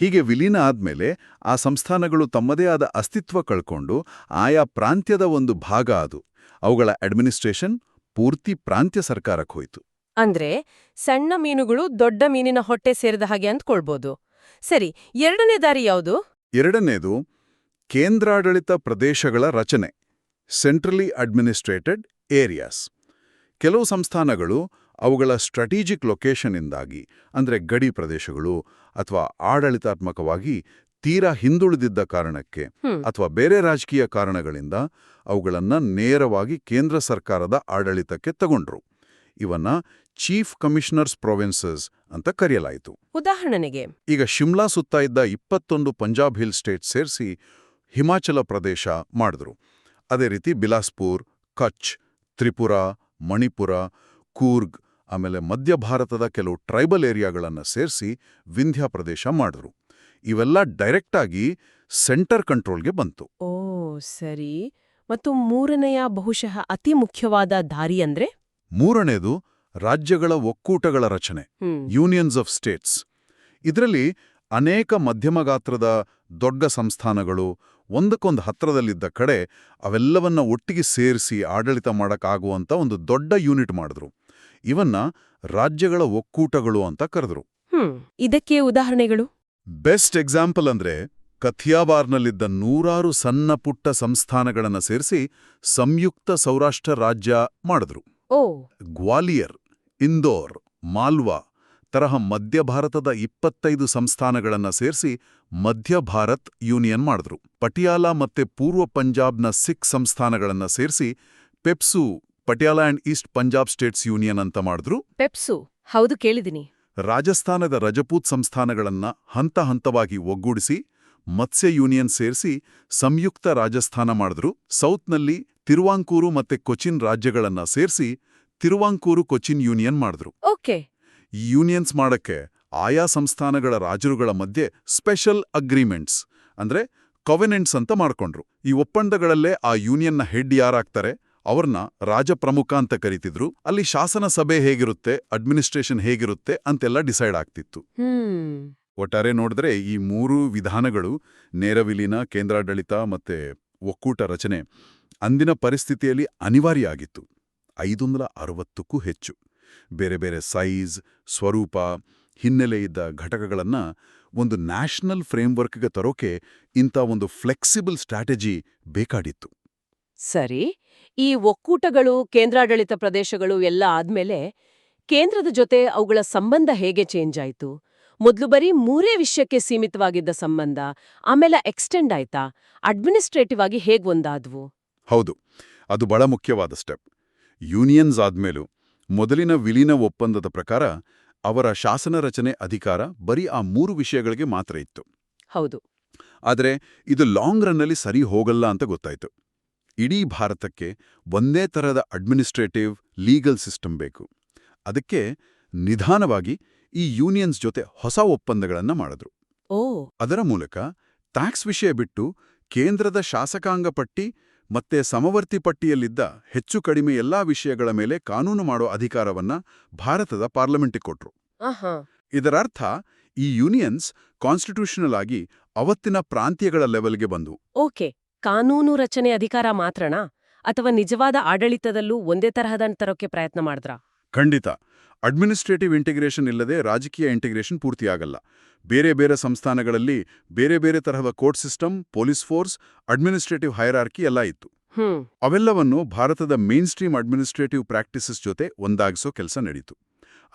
ಹೀಗೆ ವಿಲೀನ ಆದ್ಮೇಲೆ ಆ ಸಂಸ್ಥಾನಗಳು ತಮ್ಮದೇ ಆದ ಅಸ್ತಿತ್ವ ಕಳ್ಕೊಂಡು ಆಯಾ ಪ್ರಾಂತ್ಯದ ಒಂದು ಭಾಗ ಅದು. ಅವುಗಳ ಅಡ್ಮಿನಿಸ್ಟ್ರೇಷನ್ ಪೂರ್ತಿ ಪ್ರಾಂತ್ಯ ಸರ್ಕಾರಕ್ಕೆ ಹೋಯಿತು. ಅಂದ್ರೆ ಸಣ್ಣ ಮೀನುಗಳು ದೊಡ್ಡ ಮೀನಿನ ಹೊಟ್ಟೆ ಸೇರಿದ ಹಾಗೆ ಅಂದ್ಕೊಳ್ಬೋದು. ಸರಿ ಎರಡನೇ ದಾರಿ ಯಾವುದು? ಎರಡನೇದು ಕೇಂದ್ರಾಡಳಿತ ಪ್ರದೇಶಗಳ ರಚನೆ ಸೆಂಟ್ರಲಿ ಅಡ್ಮಿನಿಸ್ಟ್ರೇಟೆಡ್ ಏರಿಯಾಸ್ ಕೆಲವು ಸಂಸ್ಥಾನಗಳು ಅವುಗಳ ಸ್ಟ್ರಾಟಜಿಕ್ ಲೊಕೇಶನ್ನಿಂದಾಗಿ ಅಂದರೆ ಗಡಿ ಪ್ರದೇಶಗಳು ಅಥವಾ ಆಡಳಿತಾತ್ಮಕವಾಗಿ ತೀರಾ ಹಿಂದುಳಿದಿದ್ದ ಕಾರಣಕ್ಕೆ. ಅಥವಾ ಬೇರೆ ರಾಜಕೀಯ ಕಾರಣಗಳಿಂದ ಅವುಗಳನ್ನ ನೇರವಾಗಿ ಕೇಂದ್ರ ಸರ್ಕಾರದ ಆಡಳಿತಕ್ಕೆ ತಗೊಂಡ್ರು. ಇವನ್ನ ಚೀಫ್ ಕಮಿಷನರ್ಸ್ ಪ್ರೊವಿನ್ಸಸ್ ಅಂತ ಕರೆಯಲಾಯಿತು. ಉದಾಹರಣೆಗೆ ಈಗ ಶಿಮ್ಲಾ ಸುತ್ತ ಇದ್ದ ಇಪ್ಪತ್ತೊಂದು ಪಂಜಾಬ್ ಹಿಲ್ ಸ್ಟೇಟ್ ಸೇರಿಸಿ ಹಿಮಾಚಲ ಪ್ರದೇಶ ಮಾಡಿದ್ರು. ಅದೇ ರೀತಿ ಬಿಲಾಸ್ಪುರ್ ಕಚ್ ತ್ರಿಪುರ ಮಣಿಪುರ ಕೂರ್ಗ್ ಆಮೇಲೆ ಮಧ್ಯ ಭಾರತದ ಕೆಲವು ಟ್ರೈಬಲ್ ಏರಿಯಾಗಳನ್ನು ಸೇರಿಸಿ ವಿಂಧ್ಯ ಪ್ರದೇಶ ಮಾಡಿದ್ರು. ಇವೆಲ್ಲ ಡೈರೆಕ್ಟಾಗಿ ಸೆಂಟರ್ ಕಂಟ್ರೋಲ್ಗೆ ಬಂತು. ಓ ಸರಿ. ಮತ್ತು ಮೂರನೆಯ ಬಹುಶಃ ಅತಿ ಮುಖ್ಯವಾದ ದಾರಿ ಅಂದ್ರೆ? ಮೂರನೇದು ರಾಜ್ಯಗಳ ಒಕ್ಕೂಟಗಳ ರಚನೆ ಯೂನಿಯನ್ಸ್ ಆಫ್ ಸ್ಟೇಟ್ಸ್ ಇದರಲ್ಲಿ ಅನೇಕ ಮಧ್ಯಮ ಗಾತ್ರದ ದೊಡ್ಡ ಸಂಸ್ಥಾನಗಳು ಒಂದಕ್ಕೊಂದು ಹತ್ರದಲ್ಲಿದ್ದ ಕಡೆ ಅವೆಲ್ಲವನ್ನ ಒಟ್ಟಿಗೆ ಸೇರಿಸಿ ಆಡಳಿತ ಮಾಡೋಕ್ಕಾಗುವಂಥ ಒಂದು ದೊಡ್ಡ ಯೂನಿಟ್ ಮಾಡಿದ್ರು. ಇವನ್ನ ರಾಜ್ಯಗಳ ಒಕ್ಕೂಟಗಳು ಅಂತ ಕರೆದ್ರು. ಇದಕ್ಕೆ ಉದಾಹರಣೆಗಳು? ಬೆಸ್ಟ್ ಎಕ್ಸಾಂಪಲ್ ಅಂದ್ರೆ ಕಥಿಯಾಬಾರ್ನಲ್ಲಿದ್ದ ನೂರಾರು ಸಣ್ಣ ಪುಟ್ಟ ಸಂಸ್ಥಾನಗಳನ್ನು ಸೇರಿಸಿ ಸಂಯುಕ್ತ ಸೌರಾಷ್ಟ್ರ ರಾಜ್ಯ ಮಾಡಿದ್ರು. ಓ. ಗ್ವಾಲಿಯರ್ ಇಂದೋರ್ ಮಾಲ್ವಾ ತರಹ ಮಧ್ಯ ಭಾರತದ ಇಪ್ಪತ್ತೈದು ಸಂಸ್ಥಾನಗಳನ್ನು ಸೇರಿಸಿ ಮಧ್ಯ ಭಾರತ್ ಯೂನಿಯನ್ ಮಾಡಿದ್ರು. ಪಟಿಯಾಲ ಮತ್ತೆ ಪೂರ್ವ ಪಂಜಾಬ್ನ ಸಿಖ್ ಸಂಸ್ಥಾನಗಳನ್ನು ಸೇರಿಸಿ PEPSU Patiala and East Punjab States Union ಅಂತ ಮಾಡಿದ್ರು. ಪೆಪ್ಸು ಹೌದು ಕೇಳಿದಿನಿ. ರಾಜಸ್ಥಾನದ ರಜಪೂತ್ ಸಂಸ್ಥಾನಗಳನ್ನ ಹಂತ ಹಂತವಾಗಿ ಒಗ್ಗೂಡಿಸಿ ಮತ್ಸ್ಯ ಯೂನಿಯನ್ ಸೇರಿಸಿ ಸಂಯುಕ್ತ ರಾಜಸ್ಥಾನ ಮಾಡಿದ್ರು. ಸೌತ್ನಲ್ಲಿ ತಿರುವಾಂಕೂರು ಮತ್ತೆ ಕೊಚಿನ್ ರಾಜ್ಯಗಳನ್ನ ಸೇರಿಸಿ ತಿರುವಾಂಕೂರು ಕೊಚಿನ್ ಯೂನಿಯನ್ ಮಾಡಿದ್ರು. ಓಕೆ. ಈ ಯೂನಿಯನ್ಸ್ ಮಾಡಕ್ಕೆ ಆಯಾ ಸಂಸ್ಥಾನಗಳ ರಾಜರುಗಳ ಮಧ್ಯೆ ಸ್ಪೆಷಲ್ ಅಗ್ರಿಮೆಂಟ್ಸ್ ಅಂದ್ರೆ ಕೊವೆನೆಂಟ್ಸ್ ಅಂತ ಮಾಡ್ಕೊಂಡ್ರು. ಈ ಒಪ್ಪಂದಗಳಲ್ಲೇ ಆ ಯೂನಿಯನ್ನ ಹೆಡ್ ಯಾರಾಗ್ತಾರೆ ಅವ್ರನ್ನ ರಾಜಪ್ರಮುಖ ಅಂತ ಕರೀತಿದ್ರು. ಅಲ್ಲಿ ಶಾಸನ ಸಭೆ ಹೇಗಿರುತ್ತೆ ಅಡ್ಮಿನಿಸ್ಟ್ರೇಷನ್ ಹೇಗಿರುತ್ತೆ ಅಂತೆಲ್ಲ ಡಿಸೈಡ್ ಆಗ್ತಿತ್ತು. ಒಟ್ಟಾರೆ ನೋಡಿದ್ರೆ ಈ ಮೂರು ವಿಧಾನಗಳು ನೇರ ವಿಲೀನ ಕೇಂದ್ರಾಡಳಿತ ಮತ್ತೆ ಒಕ್ಕೂಟ ರಚನೆ ಅಂದಿನ ಪರಿಸ್ಥಿತಿಯಲ್ಲಿ ಅನಿವಾರ್ಯ ಆಗಿತ್ತು ಐದೊಂದಲ ಅರವತ್ತಕ್ಕೂ ಹೆಚ್ಚು. ಬೇರೆ ಬೇರೆ ಸೈಜ್, ಸ್ವರೂಪ, ಹಿನ್ನೆಲೆ ಇದ್ದ ಘಟಕಗಳನ್ನು ಒಂದು ನ್ಯಾಷನಲ್ ಫ್ರೇಮ್ವರ್ಕ್ಗೆ ತರೋಕೆ ಇಂಥ ಒಂದು ಫ್ಲೆಕ್ಸಿಬಲ್ ಸ್ಟ್ರಾಟಜಿ ಬೇಕಾಡಿತ್ತು ಸರಿ, ಈ ಒಕ್ಕೂಟಗಳು, ಕೇಂದ್ರಾಡಳಿತ ಪ್ರದೇಶಗಳು ಎಲ್ಲ ಆದ್ಮೇಲೆ ಕೇಂದ್ರದ ಜೊತೆ ಅವುಗಳ ಸಂಬಂಧ ಹೇಗೆ ಚೇಂಜ್ ಆಯ್ತು? ಮೊದಲು ಬರೀ ಮೂರೇ ವಿಷಯಕ್ಕೆ ಸೀಮಿತವಾಗಿದ್ದ ಸಂಬಂಧ, ಆಮೇಲೆ ಎಕ್ಸ್ಟೆಂಡ್ ಆಯ್ತಾ? ಅಡ್ಮಿನಿಸ್ಟ್ರೇಟಿವ್ ಆಗಿ ಹೇಗೆ ಒಂದಾದ್ವು? ಹೌದು ಅದು ಬಹಳ ಮುಖ್ಯವಾದ ಸ್ಟೆಪ್. ಯೂನಿಯನ್ಸ್ ಆದ್ಮೇಲೂ ಮೊದಲಿನ ವಿಲೀನ ಒಪ್ಪಂದದ ಪ್ರಕಾರ ಅವರ ಶಾಸನ ರಚನೆ ಅಧಿಕಾರ ಬರೀ ಆ ಮೂರು ವಿಷಯಗಳಿಗೆ ಮಾತ್ರ ಇತ್ತು. ಹೌದು. ಆದರೆ ಇದು ಲಾಂಗ್ ರನ್ನಲ್ಲಿ ಸರಿ ಹೋಗಲ್ಲ ಅಂತ ಗೊತ್ತಾಯ್ತು. ಇಡೀ ಭಾರತಕ್ಕೆ ಒಂದೇ ತರದ ಅಡ್ಮಿನಿಸ್ಟ್ರೇಟಿವ್ ಲೀಗಲ್ ಸಿಸ್ಟಮ್ ಬೇಕು. ಅದಕ್ಕೆ ನಿಧಾನವಾಗಿ ಈ ಯೂನಿಯನ್ಸ್ ಜೊತೆ ಹೊಸ ಒಪ್ಪಂದಗಳನ್ನು ಮಾಡಿದ್ರು. ಓ. ಅದರ ಮೂಲಕ ಟ್ಯಾಕ್ಸ್ ವಿಷಯ ಬಿಟ್ಟು ಕೇಂದ್ರದ ಶಾಸಕಾಂಗ ಪಟ್ಟಿ ಮತ್ತೆ ಸಮವರ್ತಿ ಪಟ್ಟಿಯಲ್ಲಿದ್ದ ಹೆಚ್ಚು ಕಡಿಮೆ ಎಲ್ಲಾ ವಿಷಯಗಳ ಮೇಲೆ ಕಾನೂನು ಮಾಡೋ ಅಧಿಕಾರವನ್ನ ಭಾರತದ ಪಾರ್ಲಿಮೆಂಟಿಗೆ ಕೊಟ್ರು. ಇದರರ್ಥ ಈ ಯೂನಿಯನ್ಸ್ ಕಾನ್ಸ್ಟಿಟ್ಯೂಷನಲ್ ಆಗಿ ಅವತ್ತಿನ ಪ್ರಾಂತ್ಯಗಳ ಲೆವೆಲ್ಗೆ ಬಂದು. ಓಕೆ ಕಾನೂನು ರಚನೆ ಅಧಿಕಾರ ಮಾತ್ರನಾ? ಅಥವಾ ನಿಜವಾದ ಆಡಳಿತದಲ್ಲೂ ಒಂದೇ ತರಹದ ತರೋಕೆ ಪ್ರಯತ್ನ ಮಾಡಿದ್ರಾ? ಖಂಡಿತ. ಅಡ್ಮಿನಿಸ್ಟ್ರೇಟಿವ್ ಇಂಟಿಗ್ರೇಷನ್ ಇಲ್ಲದೆ ರಾಜಕೀಯ ಇಂಟಿಗ್ರೇಷನ್ ಪೂರ್ತಿಯಾಗಲ್ಲ. ಬೇರೆ ಬೇರೆ ಸಂಸ್ಥಾನಗಳಲ್ಲಿ ಬೇರೆ ಬೇರೆ ತರಹದ court system police force administrative hierarchy ಎಲ್ಲ ಇತ್ತು. ಅವೆಲ್ಲವನ್ನೂ ಭಾರತದ ಮೇನ್ ಸ್ಟ್ರೀಮ್ ಅಡ್ಮಿನಿಸ್ಟ್ರೇಟಿವ್ ಪ್ರಾಕ್ಟೀಸಸ್ ಜೊತೆ ಒಂದಾಗಿಸೋ ಕೆಲಸ ನಡೀತು.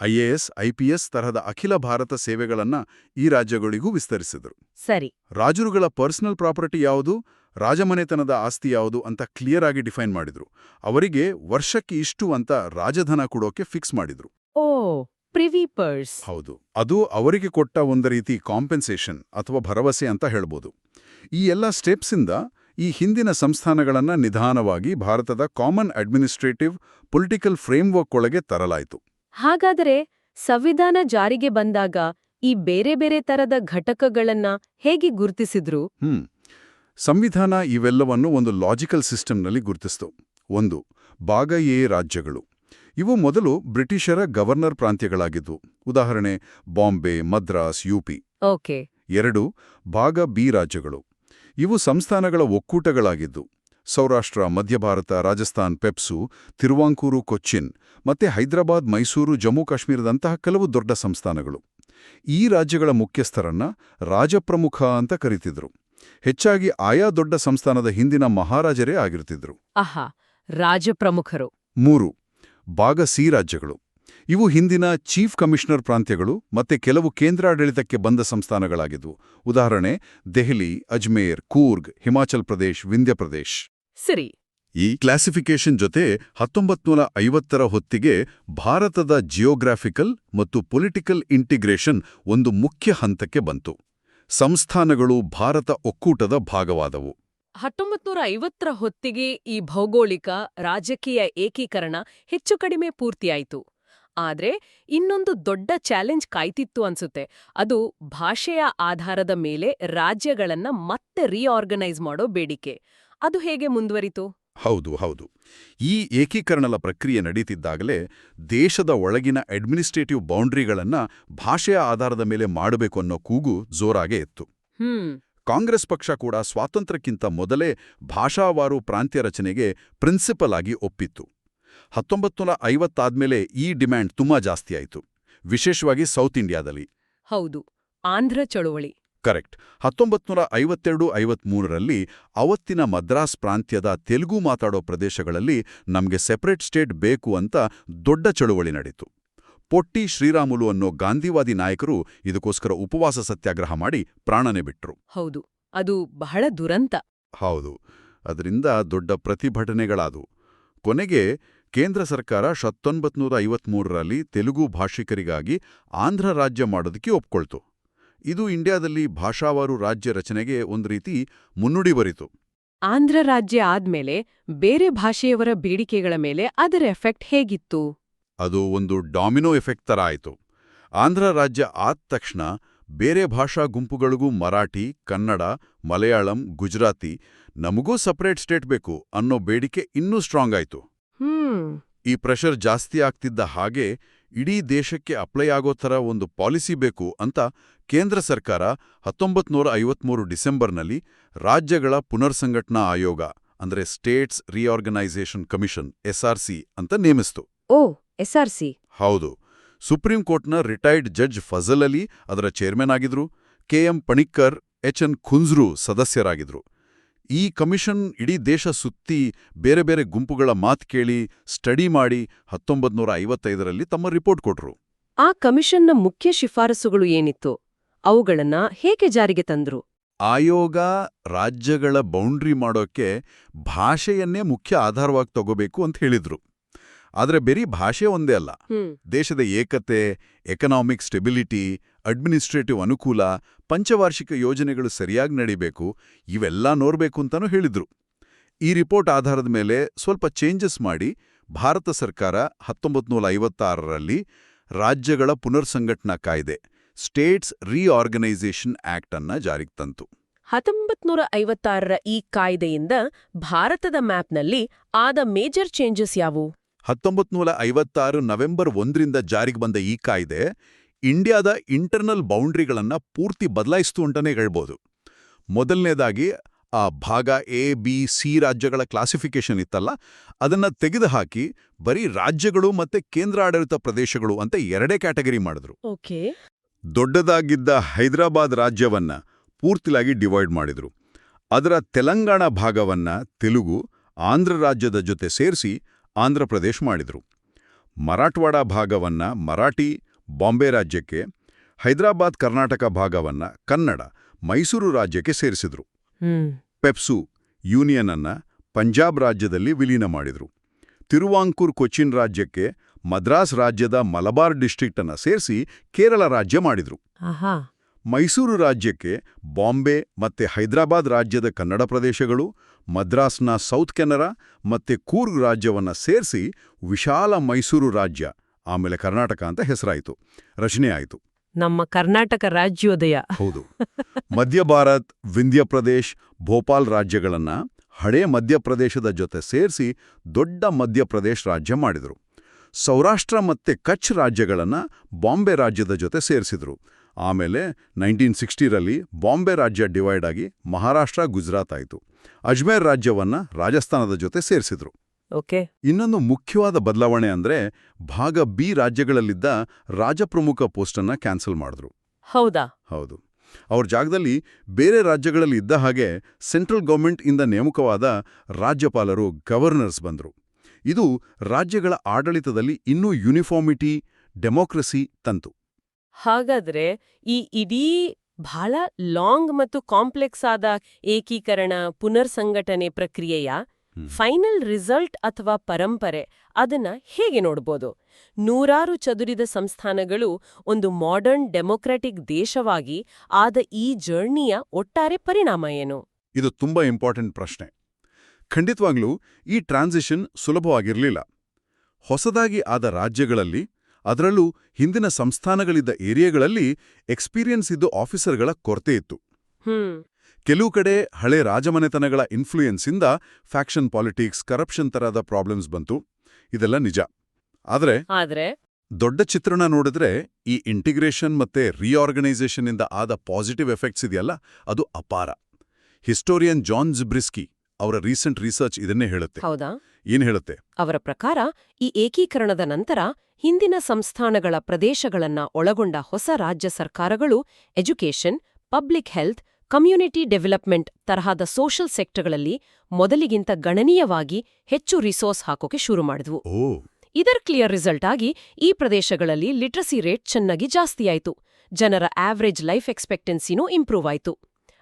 ಐಎಎಸ್ ಐಪಿಎಸ್ ತರಹದ ಅಖಿಲ ಭಾರತ ಸೇವೆಗಳನ್ನ ಈ ರಾಜ್ಯಗಳಿಗೂ ವಿಸ್ತರಿಸಿದರು. ಸರಿ. ರಾಜರುಗಳ ಪರ್ಸನಲ್ ಪ್ರಾಪರ್ಟಿ ಯಾವುದು ರಾಜಮನೆತನದ ಆಸ್ತಿ ಯಾವುದು ಅಂತ ಕ್ಲಿಯರ್ ಆಗಿ ಡಿಫೈನ್ ಮಾಡಿದ್ರು. ಅವರಿಗೆ ವರ್ಷಕ್ಕೆ ಇಷ್ಟು ಅಂತ ರಾಜಧನ ಕೊಡೋಕೆ ಫಿಕ್ಸ್ ಮಾಡಿದ್ರು. ಓ ಪ್ರಿವೀಪರ್ಸ್ ಹೌದು. ಅದು ಅವರಿಗೆ ಕೊಟ್ಟ ಒಂದು ರೀತಿ ಕಾಂಪೆನ್ಸೇಷನ್ ಅಥವಾ ಭರವಸೆ ಅಂತ ಹೇಳ್ಬೋದು. ಈ ಎಲ್ಲ ಸ್ಟೆಪ್ಸಿಂದ ಈ ಹಿಂದಿನ ಸಂಸ್ಥಾನಗಳನ್ನು ನಿಧಾನವಾಗಿ ಭಾರತದ ಕಾಮನ್ ಅಡ್ಮಿನಿಸ್ಟ್ರೇಟಿವ್ ಪೊಲಿಟಿಕಲ್ ಫ್ರೇಮ್ವರ್ಕ್ ಒಳಗೆ ತರಲಾಯಿತು. ಹಾಗಾದರೆ ಸಂವಿಧಾನ ಜಾರಿಗೆ ಬಂದಾಗ ಈ ಬೇರೆ ಬೇರೆ ತರದ ಘಟಕಗಳನ್ನ ಹೇಗೆ ಗುರುತಿಸಿದ್ರು? ಹ್ಮ್. ಸಂವಿಧಾನ ಇವೆಲ್ಲವನ್ನು ಒಂದು ಲಾಜಿಕಲ್ ಸಿಸ್ಟಮ್ನಲ್ಲಿ ಗುರುತಿಸ್ತು. ಒಂದು ಭಾಗ ಎ ರಾಜ್ಯಗಳು. ಇವು ಮೊದಲು ಬ್ರಿಟಿಷರ ಗವರ್ನರ್ ಪ್ರಾಂತ್ಯಗಳಾಗಿದ್ವು. ಉದಾಹರಣೆ ಬಾಂಬೆ ಮದ್ರಾಸ್ ಯುಪಿ. ಓಕೆ. ಎರಡು ಭಾಗ ಬಿ ರಾಜ್ಯಗಳು. ಇವು ಸಂಸ್ಥಾನಗಳ ಒಕ್ಕೂಟಗಳಾಗಿದ್ದು. ಸೌರಾಷ್ಟ್ರ ಮಧ್ಯ ಭಾರತ ರಾಜಸ್ಥಾನ್ ಪೆಪ್ಸು ತಿರುವಾಂಕೂರು ಕೊಚ್ಚಿನ್ ಮತ್ತೆ ಹೈದರಾಬಾದ್ ಮೈಸೂರು ಜಮ್ಮು ಕಾಶ್ಮೀರದಂತಹ ಕೆಲವು ದೊಡ್ಡ ಸಂಸ್ಥಾನಗಳು. ಈ ರಾಜ್ಯಗಳ ಮುಖ್ಯಸ್ಥರನ್ನ ರಾಜಪ್ರಮುಖ ಅಂತ ಕರೀತಿದ್ರು. ಹೆಚ್ಚಾಗಿ ಆಯಾ ದೊಡ್ಡ ಸಂಸ್ಥಾನದ ಹಿಂದಿನ ಮಹಾರಾಜರೇ ಆಗಿರ್ತಿದ್ರು. ಆಹಾ ರಾಜಪ್ರಮುಖರು. ಮೂರು ಭಾಗ ಸಿ ರಾಜ್ಯಗಳು. ಇವು ಹಿಂದಿನ ಚೀಫ್ ಕಮಿಷನರ್ ಪ್ರಾಂತ್ಯಗಳು ಮತ್ತೆ ಕೆಲವು ಕೇಂದ್ರಾಡಳಿತಕ್ಕೆ ಬಂದ ಸಂಸ್ಥಾನಗಳಾಗಿದ್ವು. ಉದಾಹರಣೆ ದೆಹಲಿ ಅಜ್ಮೇರ್ ಕೂರ್ಗ್ ಹಿಮಾಚಲ್ ಪ್ರದೇಶ್ ವಿಂಧ್ಯ ಪ್ರದೇಶ್. ಸರಿ. ಈ ಕ್ಲಾಸಿಫಿಕೇಶನ್ ಜೊತೆ ಹತ್ತೊಂಬತ್ನೂರ ಐವತ್ತರ ಹೊತ್ತಿಗೆ ಭಾರತದ ಜಿಯೋಗ್ರಾಫಿಕಲ್ ಮತ್ತು ಪೊಲಿಟಿಕಲ್ ಇಂಟಿಗ್ರೇಷನ್ ಒಂದು ಮುಖ್ಯ ಹಂತಕ್ಕೆ ಬಂತು. ಸಂಸ್ಥಾನಗಳು ಭಾರತ ಒಕ್ಕೂಟದ ಭಾಗವಾದವು. ಹತ್ತೊಂಬತ್ನೂರ ಐವತ್ತರ ಹೊತ್ತಿಗೆ ಈ ಭೌಗೋಳಿಕ ರಾಜಕೀಯ ಏಕೀಕರಣ ಹೆಚ್ಚು ಕಡಿಮೆ ಪೂರ್ತಿಯಾಯಿತು. ಆದ್ರೆ ಇನ್ನೊಂದು ದೊಡ್ಡ ಚಾಲೆಂಜ್ ಕಾಯ್ತಿತ್ತು ಅನ್ಸುತ್ತೆ. ಅದು ಭಾಷೆಯ ಆಧಾರದ ಮೇಲೆ ರಾಜ್ಯಗಳನ್ನ ಮತ್ತೆ ರೀಆರ್ಗನೈಸ್ ಮಾಡೋ ಬೇಡಿಕೆ. ಅದು ಹೇಗೆ ಮುಂದುವರಿತು? ಹೌದು ಹೌದು. ಈ ಏಕೀಕರಣದ ಪ್ರಕ್ರಿಯೆ ನಡೀತಿದ್ದಾಗಲೇ ದೇಶದ ಒಳಗಿನ ಅಡ್ಮಿನಿಸ್ಟ್ರೇಟಿವ್ ಬೌಂಡ್ರಿಗಳನ್ನ ಭಾಷೆಯ ಆಧಾರದ ಮೇಲೆ ಮಾಡಬೇಕು ಅನ್ನೋ ಕೂಗು ಜೋರಾಗೇ ಇತ್ತು ಕಾಂಗ್ರೆಸ್ ಪಕ್ಷ ಕೂಡ ಸ್ವಾತಂತ್ರ್ಯಕ್ಕಿಂತ ಮೊದಲೇ ಭಾಷಾವಾರು ಪ್ರಾಂತ್ಯ ರಚನೆಗೆ ಪ್ರಿನ್ಸಿಪಲ್ ಆಗಿ ಒಪ್ಪಿತ್ತು. ಹತ್ತೊಂಬತ್ತು ನೂರ ಐವತ್ತಾದ್ಮೇಲೆ ಈ ಡಿಮ್ಯಾಂಡ್ ತುಂಬಾ ಜಾಸ್ತಿಯಾಯಿತು ವಿಶೇಷವಾಗಿ ಸೌತ್ ಇಂಡಿಯಾದಲ್ಲಿ. ಹೌದು ಆಂಧ್ರ ಚಳುವಳಿ. ಕರೆಕ್ಟ್. ಹತ್ತೊಂಬತ್ತು ನೂರ ಐವತ್ತೆರಡು ಐವತ್ಮೂರರಲ್ಲಿ ಅವತ್ತಿನ ಮದ್ರಾಸ್ ಪ್ರಾಂತ್ಯದ ತೆಲುಗು ಮಾತಾಡೋ ಪ್ರದೇಶಗಳಲ್ಲಿ ನಮಗೆ ಸೆಪರೇಟ್ ಸ್ಟೇಟ್ ಬೇಕು ಅಂತ ದೊಡ್ಡ ಚಳುವಳಿ ನಡೀತು. ಪೊಟ್ಟಿ ಶ್ರೀರಾಮುಲು ಅನ್ನೋ ಗಾಂಧಿವಾದಿ ನಾಯಕರು ಇದಕ್ಕೋಸ್ಕರ ಉಪವಾಸ ಸತ್ಯಾಗ್ರಹ ಮಾಡಿ ಪ್ರಾಣನೆ ಬಿಟ್ರು. ಹೌದು ಅದು ಬಹಳ ದುರಂತ. ಹೌದು ಅದರಿಂದ ದೊಡ್ಡ ಪ್ರತಿಭಟನೆಗಳಾದವು. ಕೊನೆಗೆ ಕೇಂದ್ರ ಸರ್ಕಾರ ಹತ್ತೊಂಬತ್ತು ನೂರ ಐವತ್ಮೂರರಲ್ಲಿ ತೆಲುಗು ಭಾಷಿಕರಿಗಾಗಿ ಆಂಧ್ರ ರಾಜ್ಯ ಮಾಡೋದಕ್ಕೆ ಒಪ್ಕೊಳ್ತು. ಇದು ಇಂಡಿಯಾದಲ್ಲಿ ಭಾಷಾವಾರು ರಾಜ್ಯ ರಚನೆಗೆ ಒಂದು ರೀತಿ ಮುನ್ನುಡಿ ಬರಿತು. ಆಂಧ್ರ ರಾಜ್ಯ ಆದ್ಮೇಲೆ ಬೇರೆ ಭಾಷೆಯವರ ಬೇಡಿಕೆಗಳ ಮೇಲೆ ಅದರ ಎಫೆಕ್ಟ್ ಹೇಗಿತ್ತು? ಅದು ಒಂದು ಡಾಮಿನೋ ಎಫೆಕ್ಟ್ ತರ ಆಯಿತು. ಆಂಧ್ರ ರಾಜ್ಯ ಆದ ತಕ್ಷಣ ಬೇರೆ ಭಾಷಾ ಗುಂಪುಗಳಿಗೂ ಮರಾಠಿ ಕನ್ನಡ ಮಲಯಾಳಂ ಗುಜರಾತಿ ನಮಗೂ ಸಪರೇಟ್ ಸ್ಟೇಟ್ ಬೇಕು ಅನ್ನೋ ಬೇಡಿಕೆ ಇನ್ನೂ ಸ್ಟ್ರಾಂಗ್ ಆಯಿತು. ಹ್ಮ್. ಈ ಪ್ರೆಷರ್ ಜಾಸ್ತಿ ಆಗ್ತಿದ್ದ ಹಾಗೆ ಇಡೀ ದೇಶಕ್ಕೆ ಅಪ್ಲೈ ಆಗೋ ಥರ ಒಂದು ಪಾಲಿಸಿ ಬೇಕು ಅಂತ ಕೇಂದ್ರ ಸರ್ಕಾರ ಹತ್ತೊಂಬತ್ತು ನೂರ ಐವತ್ಮೂರು ಡಿಸೆಂಬರ್ನಲ್ಲಿ ರಾಜ್ಯಗಳ ಪುನರ್ಸಂಘಟನಾ ಆಯೋಗ ಅಂದ್ರೆ ಸ್ಟೇಟ್ಸ್ ರಿಆರ್ಗನೈಸೇಷನ್ ಕಮಿಷನ್ ಎಸ್ಆರ್ಸಿ ಅಂತ ನೇಮಿಸ್ತು. ಓ ಎಸ್ಆರ್ಸಿ. ಹೌದು. ಸುಪ್ರೀಂ ಕೋರ್ಟ್ನ ರಿಟೈರ್ಡ್ ಜಡ್ಜ್ ಫಜಲ್ ಅಲಿ ಅದರ ಚೇರ್ಮನ್ ಆಗಿದ್ರು. K M Panikkar H N Kunzru ಸದಸ್ಯರಾಗಿದ್ರು. ಈ ಕಮಿಷನ್ ಇಡೀ ದೇಶ ಸುತ್ತಿ ಬೇರೆ ಬೇರೆ ಗುಂಪುಗಳ ಮಾತು ಕೇಳಿ ಸ್ಟಡಿ ಮಾಡಿ ಹತ್ತೊಂಬತ್ತು ನೂರ ಐವತ್ತೈದರಲ್ಲಿ ತಮ್ಮ ರಿಪೋರ್ಟ್ ಕೊಟ್ರು. ಆ ಕಮಿಷನ್ನ ಮುಖ್ಯ ಶಿಫಾರಸುಗಳು ಏನಿತ್ತು? ಅವುಗಳನ್ನ ಹೇಗೆ ಜಾರಿಗೆ ತಂದ್ರು? ಆಯೋಗ ರಾಜ್ಯಗಳ ಬೌಂಡ್ರಿ ಮಾಡೋಕ್ಕೆ ಭಾಷೆಯನ್ನೇ ಮುಖ್ಯ ಆಧಾರವಾಗಿ ತಗೋಬೇಕು ಅಂತ ಹೇಳಿದ್ರು. ಆದರೆ ಬೇರೆ ಭಾಷೆ ಒಂದೇ ಅಲ್ಲ. ದೇಶದ ಏಕತೆ ಎಕನಾಮಿಕ್ ಸ್ಟೆಬಿಲಿಟಿ ಅಡ್ಮಿನಿಸ್ಟ್ರೇಟಿವ್ ಅನುಕೂಲ ಪಂಚವಾರ್ಷಿಕ ಯೋಜನೆಗಳು ಸರಿಯಾಗಿ ನಡೀಬೇಕು ಇವೆಲ್ಲ ನೋಡಬೇಕು ಅಂತಾನೂ ಹೇಳಿದ್ರು. ಈ ರಿಪೋರ್ಟ್ ಆಧಾರದ ಮೇಲೆ ಸ್ವಲ್ಪ ಚೇಂಜಸ್ ಮಾಡಿ ಭಾರತ ಸರ್ಕಾರ ಹತ್ತೊಂಬತ್ತು ನೂರ ಐವತ್ತಾರರಲ್ಲಿ ರಾಜ್ಯಗಳ ಪುನರ್ಸಂಘಟನಾ ಕಾಯ್ದೆ ಸ್ಟೇಟ್ಸ್ ರೀಆರ್ಗನೈಸೇಷನ್ ಆಕ್ಟ್ ಅನ್ನ ಜಾರಿಗೆ ತಂತು. ಹತ್ತೊಂಬತ್ನೂರ ಐವತ್ತಾರರ ಈ ಕಾಯ್ದೆಯಿಂದ ಭಾರತದ ಮ್ಯಾಪ್ನಲ್ಲಿ ಆದ ಮೇಜರ್ ಚೇಂಜಸ್ ಯಾವುವು ಹತ್ತೊಂಬತ್ತು ನೂರ ಐವತ್ತಾರು ನವೆಂಬರ್ ಒಂದರಿಂದ ಜಾರಿಗೆ ಬಂದ ಈ ಕಾಯ್ದೆ ಇಂಡಿಯಾದ ಇಂಟರ್ನಲ್ ಬೌಂಡ್ರಿಗಳನ್ನು ಪೂರ್ತಿ ಬದಲಾಯಿಸ್ತು ಅಂತಾನೆ ಹೇಳ್ಬೋದು. ಮೊದಲನೇದಾಗಿ ಆ ಭಾಗ ಎ ಬಿ ಸಿ ರಾಜ್ಯಗಳ ಕ್ಲಾಸಿಫಿಕೇಷನ್ ಇತ್ತಲ್ಲ ಅದನ್ನ ತೆಗೆದುಹಾಕಿ ಬರೀ ರಾಜ್ಯಗಳು ಮತ್ತೆ ಕೇಂದ್ರಾಡಳಿತ ಪ್ರದೇಶಗಳು ಅಂತ ಎರಡೇ ಕ್ಯಾಟಗರಿ ಮಾಡಿದ್ರು. ಓಕೆ. ದೊಡ್ಡದಾಗಿದ್ದ ಹೈದರಾಬಾದ್ ರಾಜ್ಯವನ್ನ ಪೂರ್ತಿಲಾಗಿ ಡಿವೈಡ್ ಮಾಡಿದ್ರು. ಅದರ ತೆಲಂಗಾಣ ಭಾಗವನ್ನ ತೆಲುಗು ಆಂಧ್ರ ರಾಜ್ಯದ ಜೊತೆ ಸೇರಿಸಿ ಆಂಧ್ರಪ್ರದೇಶ್ ಮಾಡಿದರು. ಮರಾಠವಾಡ ಭಾಗವನ್ನ ಮರಾಠಿ ಬಾಂಬೆ ರಾಜ್ಯಕ್ಕೆ ಹೈದರಾಬಾದ್ ಕರ್ನಾಟಕ ಭಾಗವನ್ನ ಕನ್ನಡ ಮೈಸೂರು ರಾಜ್ಯಕ್ಕೆ ಸೇರಿಸಿದ್ರು. ಪೆಪ್ಸು ಯೂನಿಯನ್ ಅನ್ನ ಪಂಜಾಬ್ ರಾಜ್ಯದಲ್ಲಿ ವಿಲೀನ ಮಾಡಿದ್ರು. ತಿರುವಾಂಕೂರ್ ಕೊಚ್ಚಿನ್ ರಾಜ್ಯಕ್ಕೆ ಮದ್ರಾಸ್ ರಾಜ್ಯದ ಮಲಬಾರ್ ಡಿಸ್ಟ್ರಿಕ್ಟ್ ಅನ್ನ ಸೇರಿಸಿ ಕೇರಳ ರಾಜ್ಯ ಮಾಡಿದ್ರು. ಮೈಸೂರು ರಾಜ್ಯಕ್ಕೆ ಬಾಂಬೆ ಮತ್ತೆ ಹೈದರಾಬಾದ್ ರಾಜ್ಯದ ಕನ್ನಡ ಪ್ರದೇಶಗಳು ಮದ್ರಾಸ್ನ ಸೌತ್ ಕೆನರಾ ಮತ್ತೆ ಕೂರ್ಗ್ ರಾಜ್ಯವನ್ನ ಸೇರಿಸಿ ವಿಶಾಲ ಮೈಸೂರು ರಾಜ್ಯ ಆಮೇಲೆ ಕರ್ನಾಟಕ ಅಂತ ಹೆಸರಾಯಿತು. ರಚನೆ ಆಯಿತು. ನಮ್ಮ ಕರ್ನಾಟಕ ರಾಜ್ಯೋದಯ. ಹೌದು. ಮಧ್ಯ ಭಾರತ್ ವಿಂಧ್ಯ ಪ್ರದೇಶ್ ಭೋಪಾಲ್ ರಾಜ್ಯಗಳನ್ನ ಹಳೇ ಮಧ್ಯಪ್ರದೇಶದ ಜೊತೆ ಸೇರಿಸಿ ದೊಡ್ಡ ಮಧ್ಯಪ್ರದೇಶ್ ರಾಜ್ಯ ಮಾಡಿದರು. ಸೌರಾಷ್ಟ್ರ ಮತ್ತೆ ಕಚ್ ರಾಜ್ಯಗಳನ್ನ ಬಾಂಬೆ ರಾಜ್ಯದ ಜೊತೆ ಸೇರಿಸಿದರು. ಆಮೇಲೆ ನೈನ್ಟೀನ್ ಸಿಕ್ಸ್ಟಿರಲ್ಲಿ ಬಾಂಬೆ ರಾಜ್ಯ ಡಿವೈಡ್ ಆಗಿ ಮಹಾರಾಷ್ಟ್ರ ಗುಜರಾತ್ ಆಯಿತು. ಅಜ್ಮೇರ್ ರಾಜ್ಯವನ್ನ ರಾಜಸ್ಥಾನದ ಜೊತೆ ಸೇರಿಸಿದ್ರು. ಓಕೆ. ಇನ್ನೊಂದು ಮುಖ್ಯವಾದ ಬದಲಾವಣೆ ಅಂದ್ರೆ ಭಾಗ ಬಿ ರಾಜ್ಯಗಳಲ್ಲಿದ್ದ ರಾಜಪ್ರಮುಖ ಪೋಸ್ಟನ್ನ ಕ್ಯಾನ್ಸಲ್ ಮಾಡಿದ್ರು. ಹೌದಾ? ಹೌದು. ಅವ್ರ ಜಾಗದಲ್ಲಿ ಬೇರೆ ರಾಜ್ಯಗಳಲ್ಲಿ ಇದ್ದ ಹಾಗೆ ಸೆಂಟ್ರಲ್ ಗೌರ್ಮೆಂಟ್ ಇಂದ ನೇಮಕವಾದ ರಾಜ್ಯಪಾಲರು ಗವರ್ನರ್ಸ್ ಬಂದರು. ಇದು ರಾಜ್ಯಗಳ ಆಡಳಿತದಲ್ಲಿ ಇನ್ನೂ ಯೂನಿಫಾರ್ಮಿಟಿ ಡೆಮೋಕ್ರಸಿ ತಂತು. ಹಾಗಾದ್ರೆ ಈ ಇಡೀ ಬಹಳ ಲಾಂಗ್ ಮತ್ತು ಕಾಂಪ್ಲೆಕ್ಸ್ ಆದ ಏಕೀಕರಣ ಪುನರ್ಸಂಘಟನೆ ಪ್ರಕ್ರಿಯೆಯ ಫೈನಲ್ ರಿಸಲ್ಟ್ ಅಥವಾ ಪರಂಪರೆ ಅದನ್ನ ಹೇಗೆ ನೋಡ್ಬೋದು? ನೂರಾರು ಚದುರಿದ ಸಂಸ್ಥಾನಗಳು ಒಂದು ಮಾಡರ್ನ್ ಡೆಮೊಕ್ರೆಟಿಕ್ ದೇಶವಾಗಿ ಆದ ಈ ಜರ್ನಿಯ ಒಟ್ಟಾರೆ ಪರಿಣಾಮ ಏನು? ಇದು ತುಂಬಾ ಇಂಪಾರ್ಟೆಂಟ್ ಪ್ರಶ್ನೆ. ಖಂಡಿತವಾಗ್ಲೂ ಈ ಟ್ರಾನ್ಸಿಷನ್ ಸುಲಭವಾಗಿರಲಿಲ್ಲ. ಹೊಸದಾಗಿ ಆದ ರಾಜ್ಯಗಳಲ್ಲಿ ಅದರಲ್ಲೂ ಹಿಂದಿನ ಸಂಸ್ಥಾನಗಳಿದ್ದ ಏರಿಯಾಗಳಲ್ಲಿ ಎಕ್ಸ್ಪೀರಿಯನ್ಸ್ ಇದ್ದು ಆಫೀಸರ್ಗಳ ಕೊರತೆ ಇತ್ತು. ಕೆಲವು ಕಡೆ ಹಳೆ ರಾಜಮನೆತನಗಳ ಇನ್ಫ್ಲೂಯೆನ್ಸಿಂದ ಫ್ಯಾಕ್ಷನ್ ಪಾಲಿಟಿಕ್ಸ್ ಕರಪ್ಷನ್ ತರಹದ ಪ್ರಾಬ್ಲಮ್ಸ್ ಬಂತು. ಇದೆಲ್ಲ ನಿಜ. ಆದರೆ ಆದ್ರೆ ದೊಡ್ಡ ಚಿತ್ರಣ ನೋಡಿದ್ರೆ ಈ ಇಂಟಿಗ್ರೇಷನ್ ಮತ್ತೆ ರಿಆರ್ಗನೈಸೇಷನ್ ಇಂದ ಆದ ಪಾಸಿಟಿವ್ ಎಫೆಕ್ಟ್ಸ್ ಇದೆಯಲ್ಲ ಅದು ಅಪಾರ. ಹಿಸ್ಟೋರಿಯನ್ ಜಾನ್ ಜಿಬ್ರಿಸ್ಕಿ ಅವರ ರೀಸೆಂಟ್ ರಿಸರ್ಚ್ ಇದನ್ನೇ ಹೇಳುತ್ತೆ. ಹೌದಾ? ಏನ್ ಹೇಳುತ್ತೆ? ಅವರ ಪ್ರಕಾರ ಈ ಏಕೀಕರಣದ ನಂತರ ಹಿಂದಿನ ಸಂಸ್ಥಾನಗಳ ಪ್ರದೇಶಗಳನ್ನ ಒಳಗೊಂಡ ಹೊಸ ರಾಜ್ಯ ಸರ್ಕಾರಗಳು education public health community development ತರಹದ ಸೋಷಲ್ ಸೆಕ್ಟರ್ಗಳಲ್ಲಿ ಮೊದಲಿಗಿಂತ ಗಣನೀಯವಾಗಿ ಹೆಚ್ಚು ರಿಸೋರ್ಸ್ ಹಾಕೋಕೆ ಶುರು ಮಾಡಿದ್ವು. ಇದರ ಕ್ಲಿಯರ್ ರಿಸಲ್ಟ್ ಆಗಿ ಈ ಪ್ರದೇಶಗಳಲ್ಲಿ ಲಿಟ್ರಸಿ ರೇಟ್ ಚೆನ್ನಾಗಿ ಜಾಸ್ತಿಯಾಯಿತು ಜನರ ಆವರೇಜ್ ಲೈಫ್ ಎಕ್ಸ್ಪೆಕ್ಟೆನ್ಸಿನೂ ಇಂಪ್ರೂವ್ ಆಯಿತು.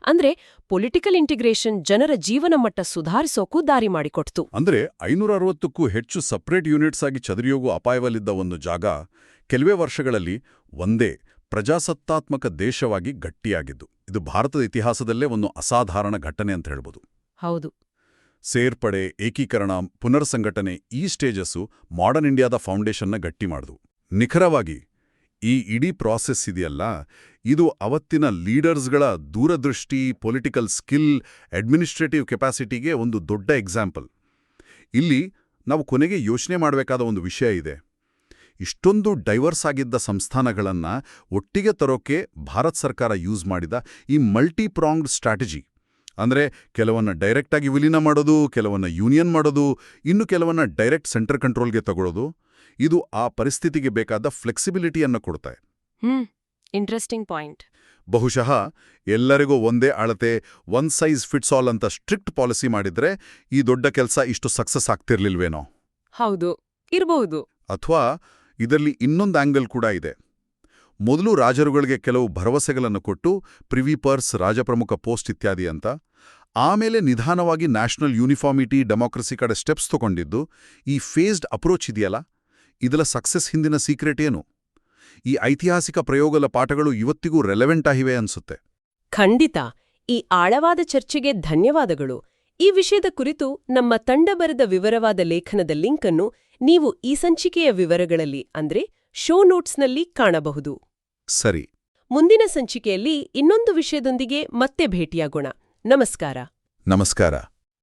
ಅಂದ್ರೆ ಪೊಲಿಟಿಕಲ್ ಇಂಟಿಗ್ರೇಷನ್ ಜನರ ಜೀವನ ಮಟ್ಟ ಸುಧಾರಿಸೋಕೂ ದಾರಿ ಮಾಡಿಕೊಡ್ತು. ಅಂದ್ರೆ ಐನೂರ ಅರವತ್ತಕ್ಕೂ ಹೆಚ್ಚು ಸಪ್ರೇಟ್ ಯೂನಿಟ್ಸ್ ಆಗಿ ಚದುರಿಯೋಗು ಅಪಾಯವಲ್ಲಿದ್ದ ಒಂದು ಜಾಗ ಕೆಲವೇ ವರ್ಷಗಳಲ್ಲಿ ಒಂದೇ ಪ್ರಜಾಸತ್ತಾತ್ಮಕ ದೇಶವಾಗಿ ಗಟ್ಟಿಯಾಗಿದ್ದು. ಇದು ಭಾರತದ ಇತಿಹಾಸದಲ್ಲೇ ಒಂದು ಅಸಾಧಾರಣ ಘಟನೆ ಅಂತ ಹೇಳ್ಬೋದು. ಹೌದು. ಸೇರ್ಪಡೆ ಏಕೀಕರಣ ಪುನರ್ಸಂಘಟನೆ ಈ ಸ್ಟೇಜಸ್ಸು ಮಾಡರ್ನ್ ಇಂಡಿಯಾದ ಫೌಂಡೇಶನ್ನ ಗಟ್ಟಿ ಮಾಡಿದು. ನಿಖರವಾಗಿ ಈ ಇಡೀ ಪ್ರಾಸೆಸ್ ಇದೆಯಲ್ಲ? ಇದು ಅವತ್ತಿನ ಲೀಡರ್ಸ್ಗಳ ದೂರದೃಷ್ಟಿ ಪೊಲಿಟಿಕಲ್ ಸ್ಕಿಲ್ ಅಡ್ಮಿನಿಸ್ಟ್ರೇಟಿವ್ ಕೆಪಾಸಿಟಿಗೆ ಒಂದು ದೊಡ್ಡ ಎಕ್ಸಾಂಪಲ್ ಇಲ್ಲಿ ನಾವು ಕೊನೆಗೆ ಯೋಚನೆ ಮಾಡಬೇಕಾದ ಒಂದು ವಿಷಯ ಇದೆ. ಇಷ್ಟೊಂದು ಡೈವರ್ಸ್ ಆಗಿದ್ದ ಸಂಸ್ಥಾನಗಳನ್ನ ಒಟ್ಟಿಗೆ ತರೋಕೆ ಭಾರತ್ ಸರ್ಕಾರ ಯೂಸ್ ಮಾಡಿದ ಈ ಮಲ್ಟಿ ಪ್ರಾಂಗ್ಡ್ ಸ್ಟ್ರಾಟಜಿ ಅಂದ್ರೆ ಕೆಲವನ್ನ ಡೈರೆಕ್ಟಾಗಿ ವಿಲೀನ ಮಾಡೋದು ಕೆಲವನ್ನ ಯೂನಿಯನ್ ಮಾಡೋದು ಇನ್ನು ಕೆಲವನ್ನ ಡೈರೆಕ್ಟ್ ಸೆಂಟರ್ ಕಂಟ್ರೋಲ್ಗೆ ತಗೊಳ್ಳೋದು ಇದು ಆ ಪರಿಸ್ಥಿತಿಗೆ ಬೇಕಾದ ಫ್ಲೆಕ್ಸಿಬಿಲಿಟಿಯನ್ನು ಕೊಡ್ತಾ ಹ್ಮ್ ಇಂಟ್ರೆಸ್ಟಿಂಗ್ ಪಾಯಿಂಟ್ ಬಹುಶಃ ಎಲ್ಲರಿಗೂ ಒಂದೇ ಅಳತೆ ಒನ್ ಸೈಜ್ ಫಿಟ್ಸ್ ಆಲ್ ಅಂತ ಸ್ಟ್ರಿಕ್ಟ್ ಪಾಲಿಸಿ ಮಾಡಿದ್ರೆ ಈ ದೊಡ್ಡ ಕೆಲಸ ಇಷ್ಟು ಸಕ್ಸಸ್ ಆಗ್ತಿರ್ಲಿಲ್ವೇನೋ? ಹೌದು ಇರಬಹುದು ಅಥವಾ ಇದರಲ್ಲಿ ಇನ್ನೊಂದು ಆಂಗಲ್ ಕೂಡ ಇದೆ. ಮೊದಲು ರಾಜರುಗಳಿಗೆ ಕೆಲವು ಭರವಸೆಗಳನ್ನು ಕೊಟ್ಟು ಪ್ರಿವಿ ಪರ್ಸ್ ರಾಜಪ್ರಮುಖ ಪೋಸ್ಟ್ ಇತ್ಯಾದಿ ಅಂತ. ಆಮೇಲೆ ನಿಧಾನವಾಗಿ ನ್ಯಾಷನಲ್ ಯೂನಿಫಾರ್ಮಿಟಿ, ಡೆಮಾಕ್ರಸಿ ಕಡೆ ಸ್ಟೆಪ್ಸ್ ತಗೊಂಡಿದ್ದು, ಈ ಫೇಸ್ಡ್ ಅಪ್ರೋಚ್ ಇದೆಯಲ್ಲ? ಇದರ ಸಕ್ಸಸ್ ಹಿಂದಿನ ಸೀಕ್ರೆಟ್ ಏನು? ಈ ಐತಿಹಾಸಿಕ ಪ್ರಯೋಗದ ಪಾಠಗಳು ಇವತ್ತಿಗೂ ರೆಲೆವೆಂಟ್ ಆಗಿವೆ ಅನ್ಸುತ್ತೆ. ಖಂಡಿತ. ಈ ಆಳವಾದ ಚರ್ಚೆಗೆ ಧನ್ಯವಾದಗಳು. ಈ ವಿಷಯದ ಕುರಿತು ನಮ್ಮ ತಂಡ ಬರೆದ ವಿವರವಾದ ಲೇಖನದ ಲಿಂಕ್ ಅನ್ನು ನೀವು ಈ ಸಂಚಿಕೆಯ ವಿವರಗಳಲ್ಲಿ, ಅಂದ್ರೆ ಶೋ ನೋಟ್ಸ್ನಲ್ಲಿ ಕಾಣಬಹುದು. ಸರಿ. ಮುಂದಿನ ಸಂಚಿಕೆಯಲ್ಲಿ ಇನ್ನೊಂದು ವಿಷಯದೊಂದಿಗೆ ಮತ್ತೆ ಭೇಟಿಯಾಗೋಣ. ನಮಸ್ಕಾರ. ನಮಸ್ಕಾರ.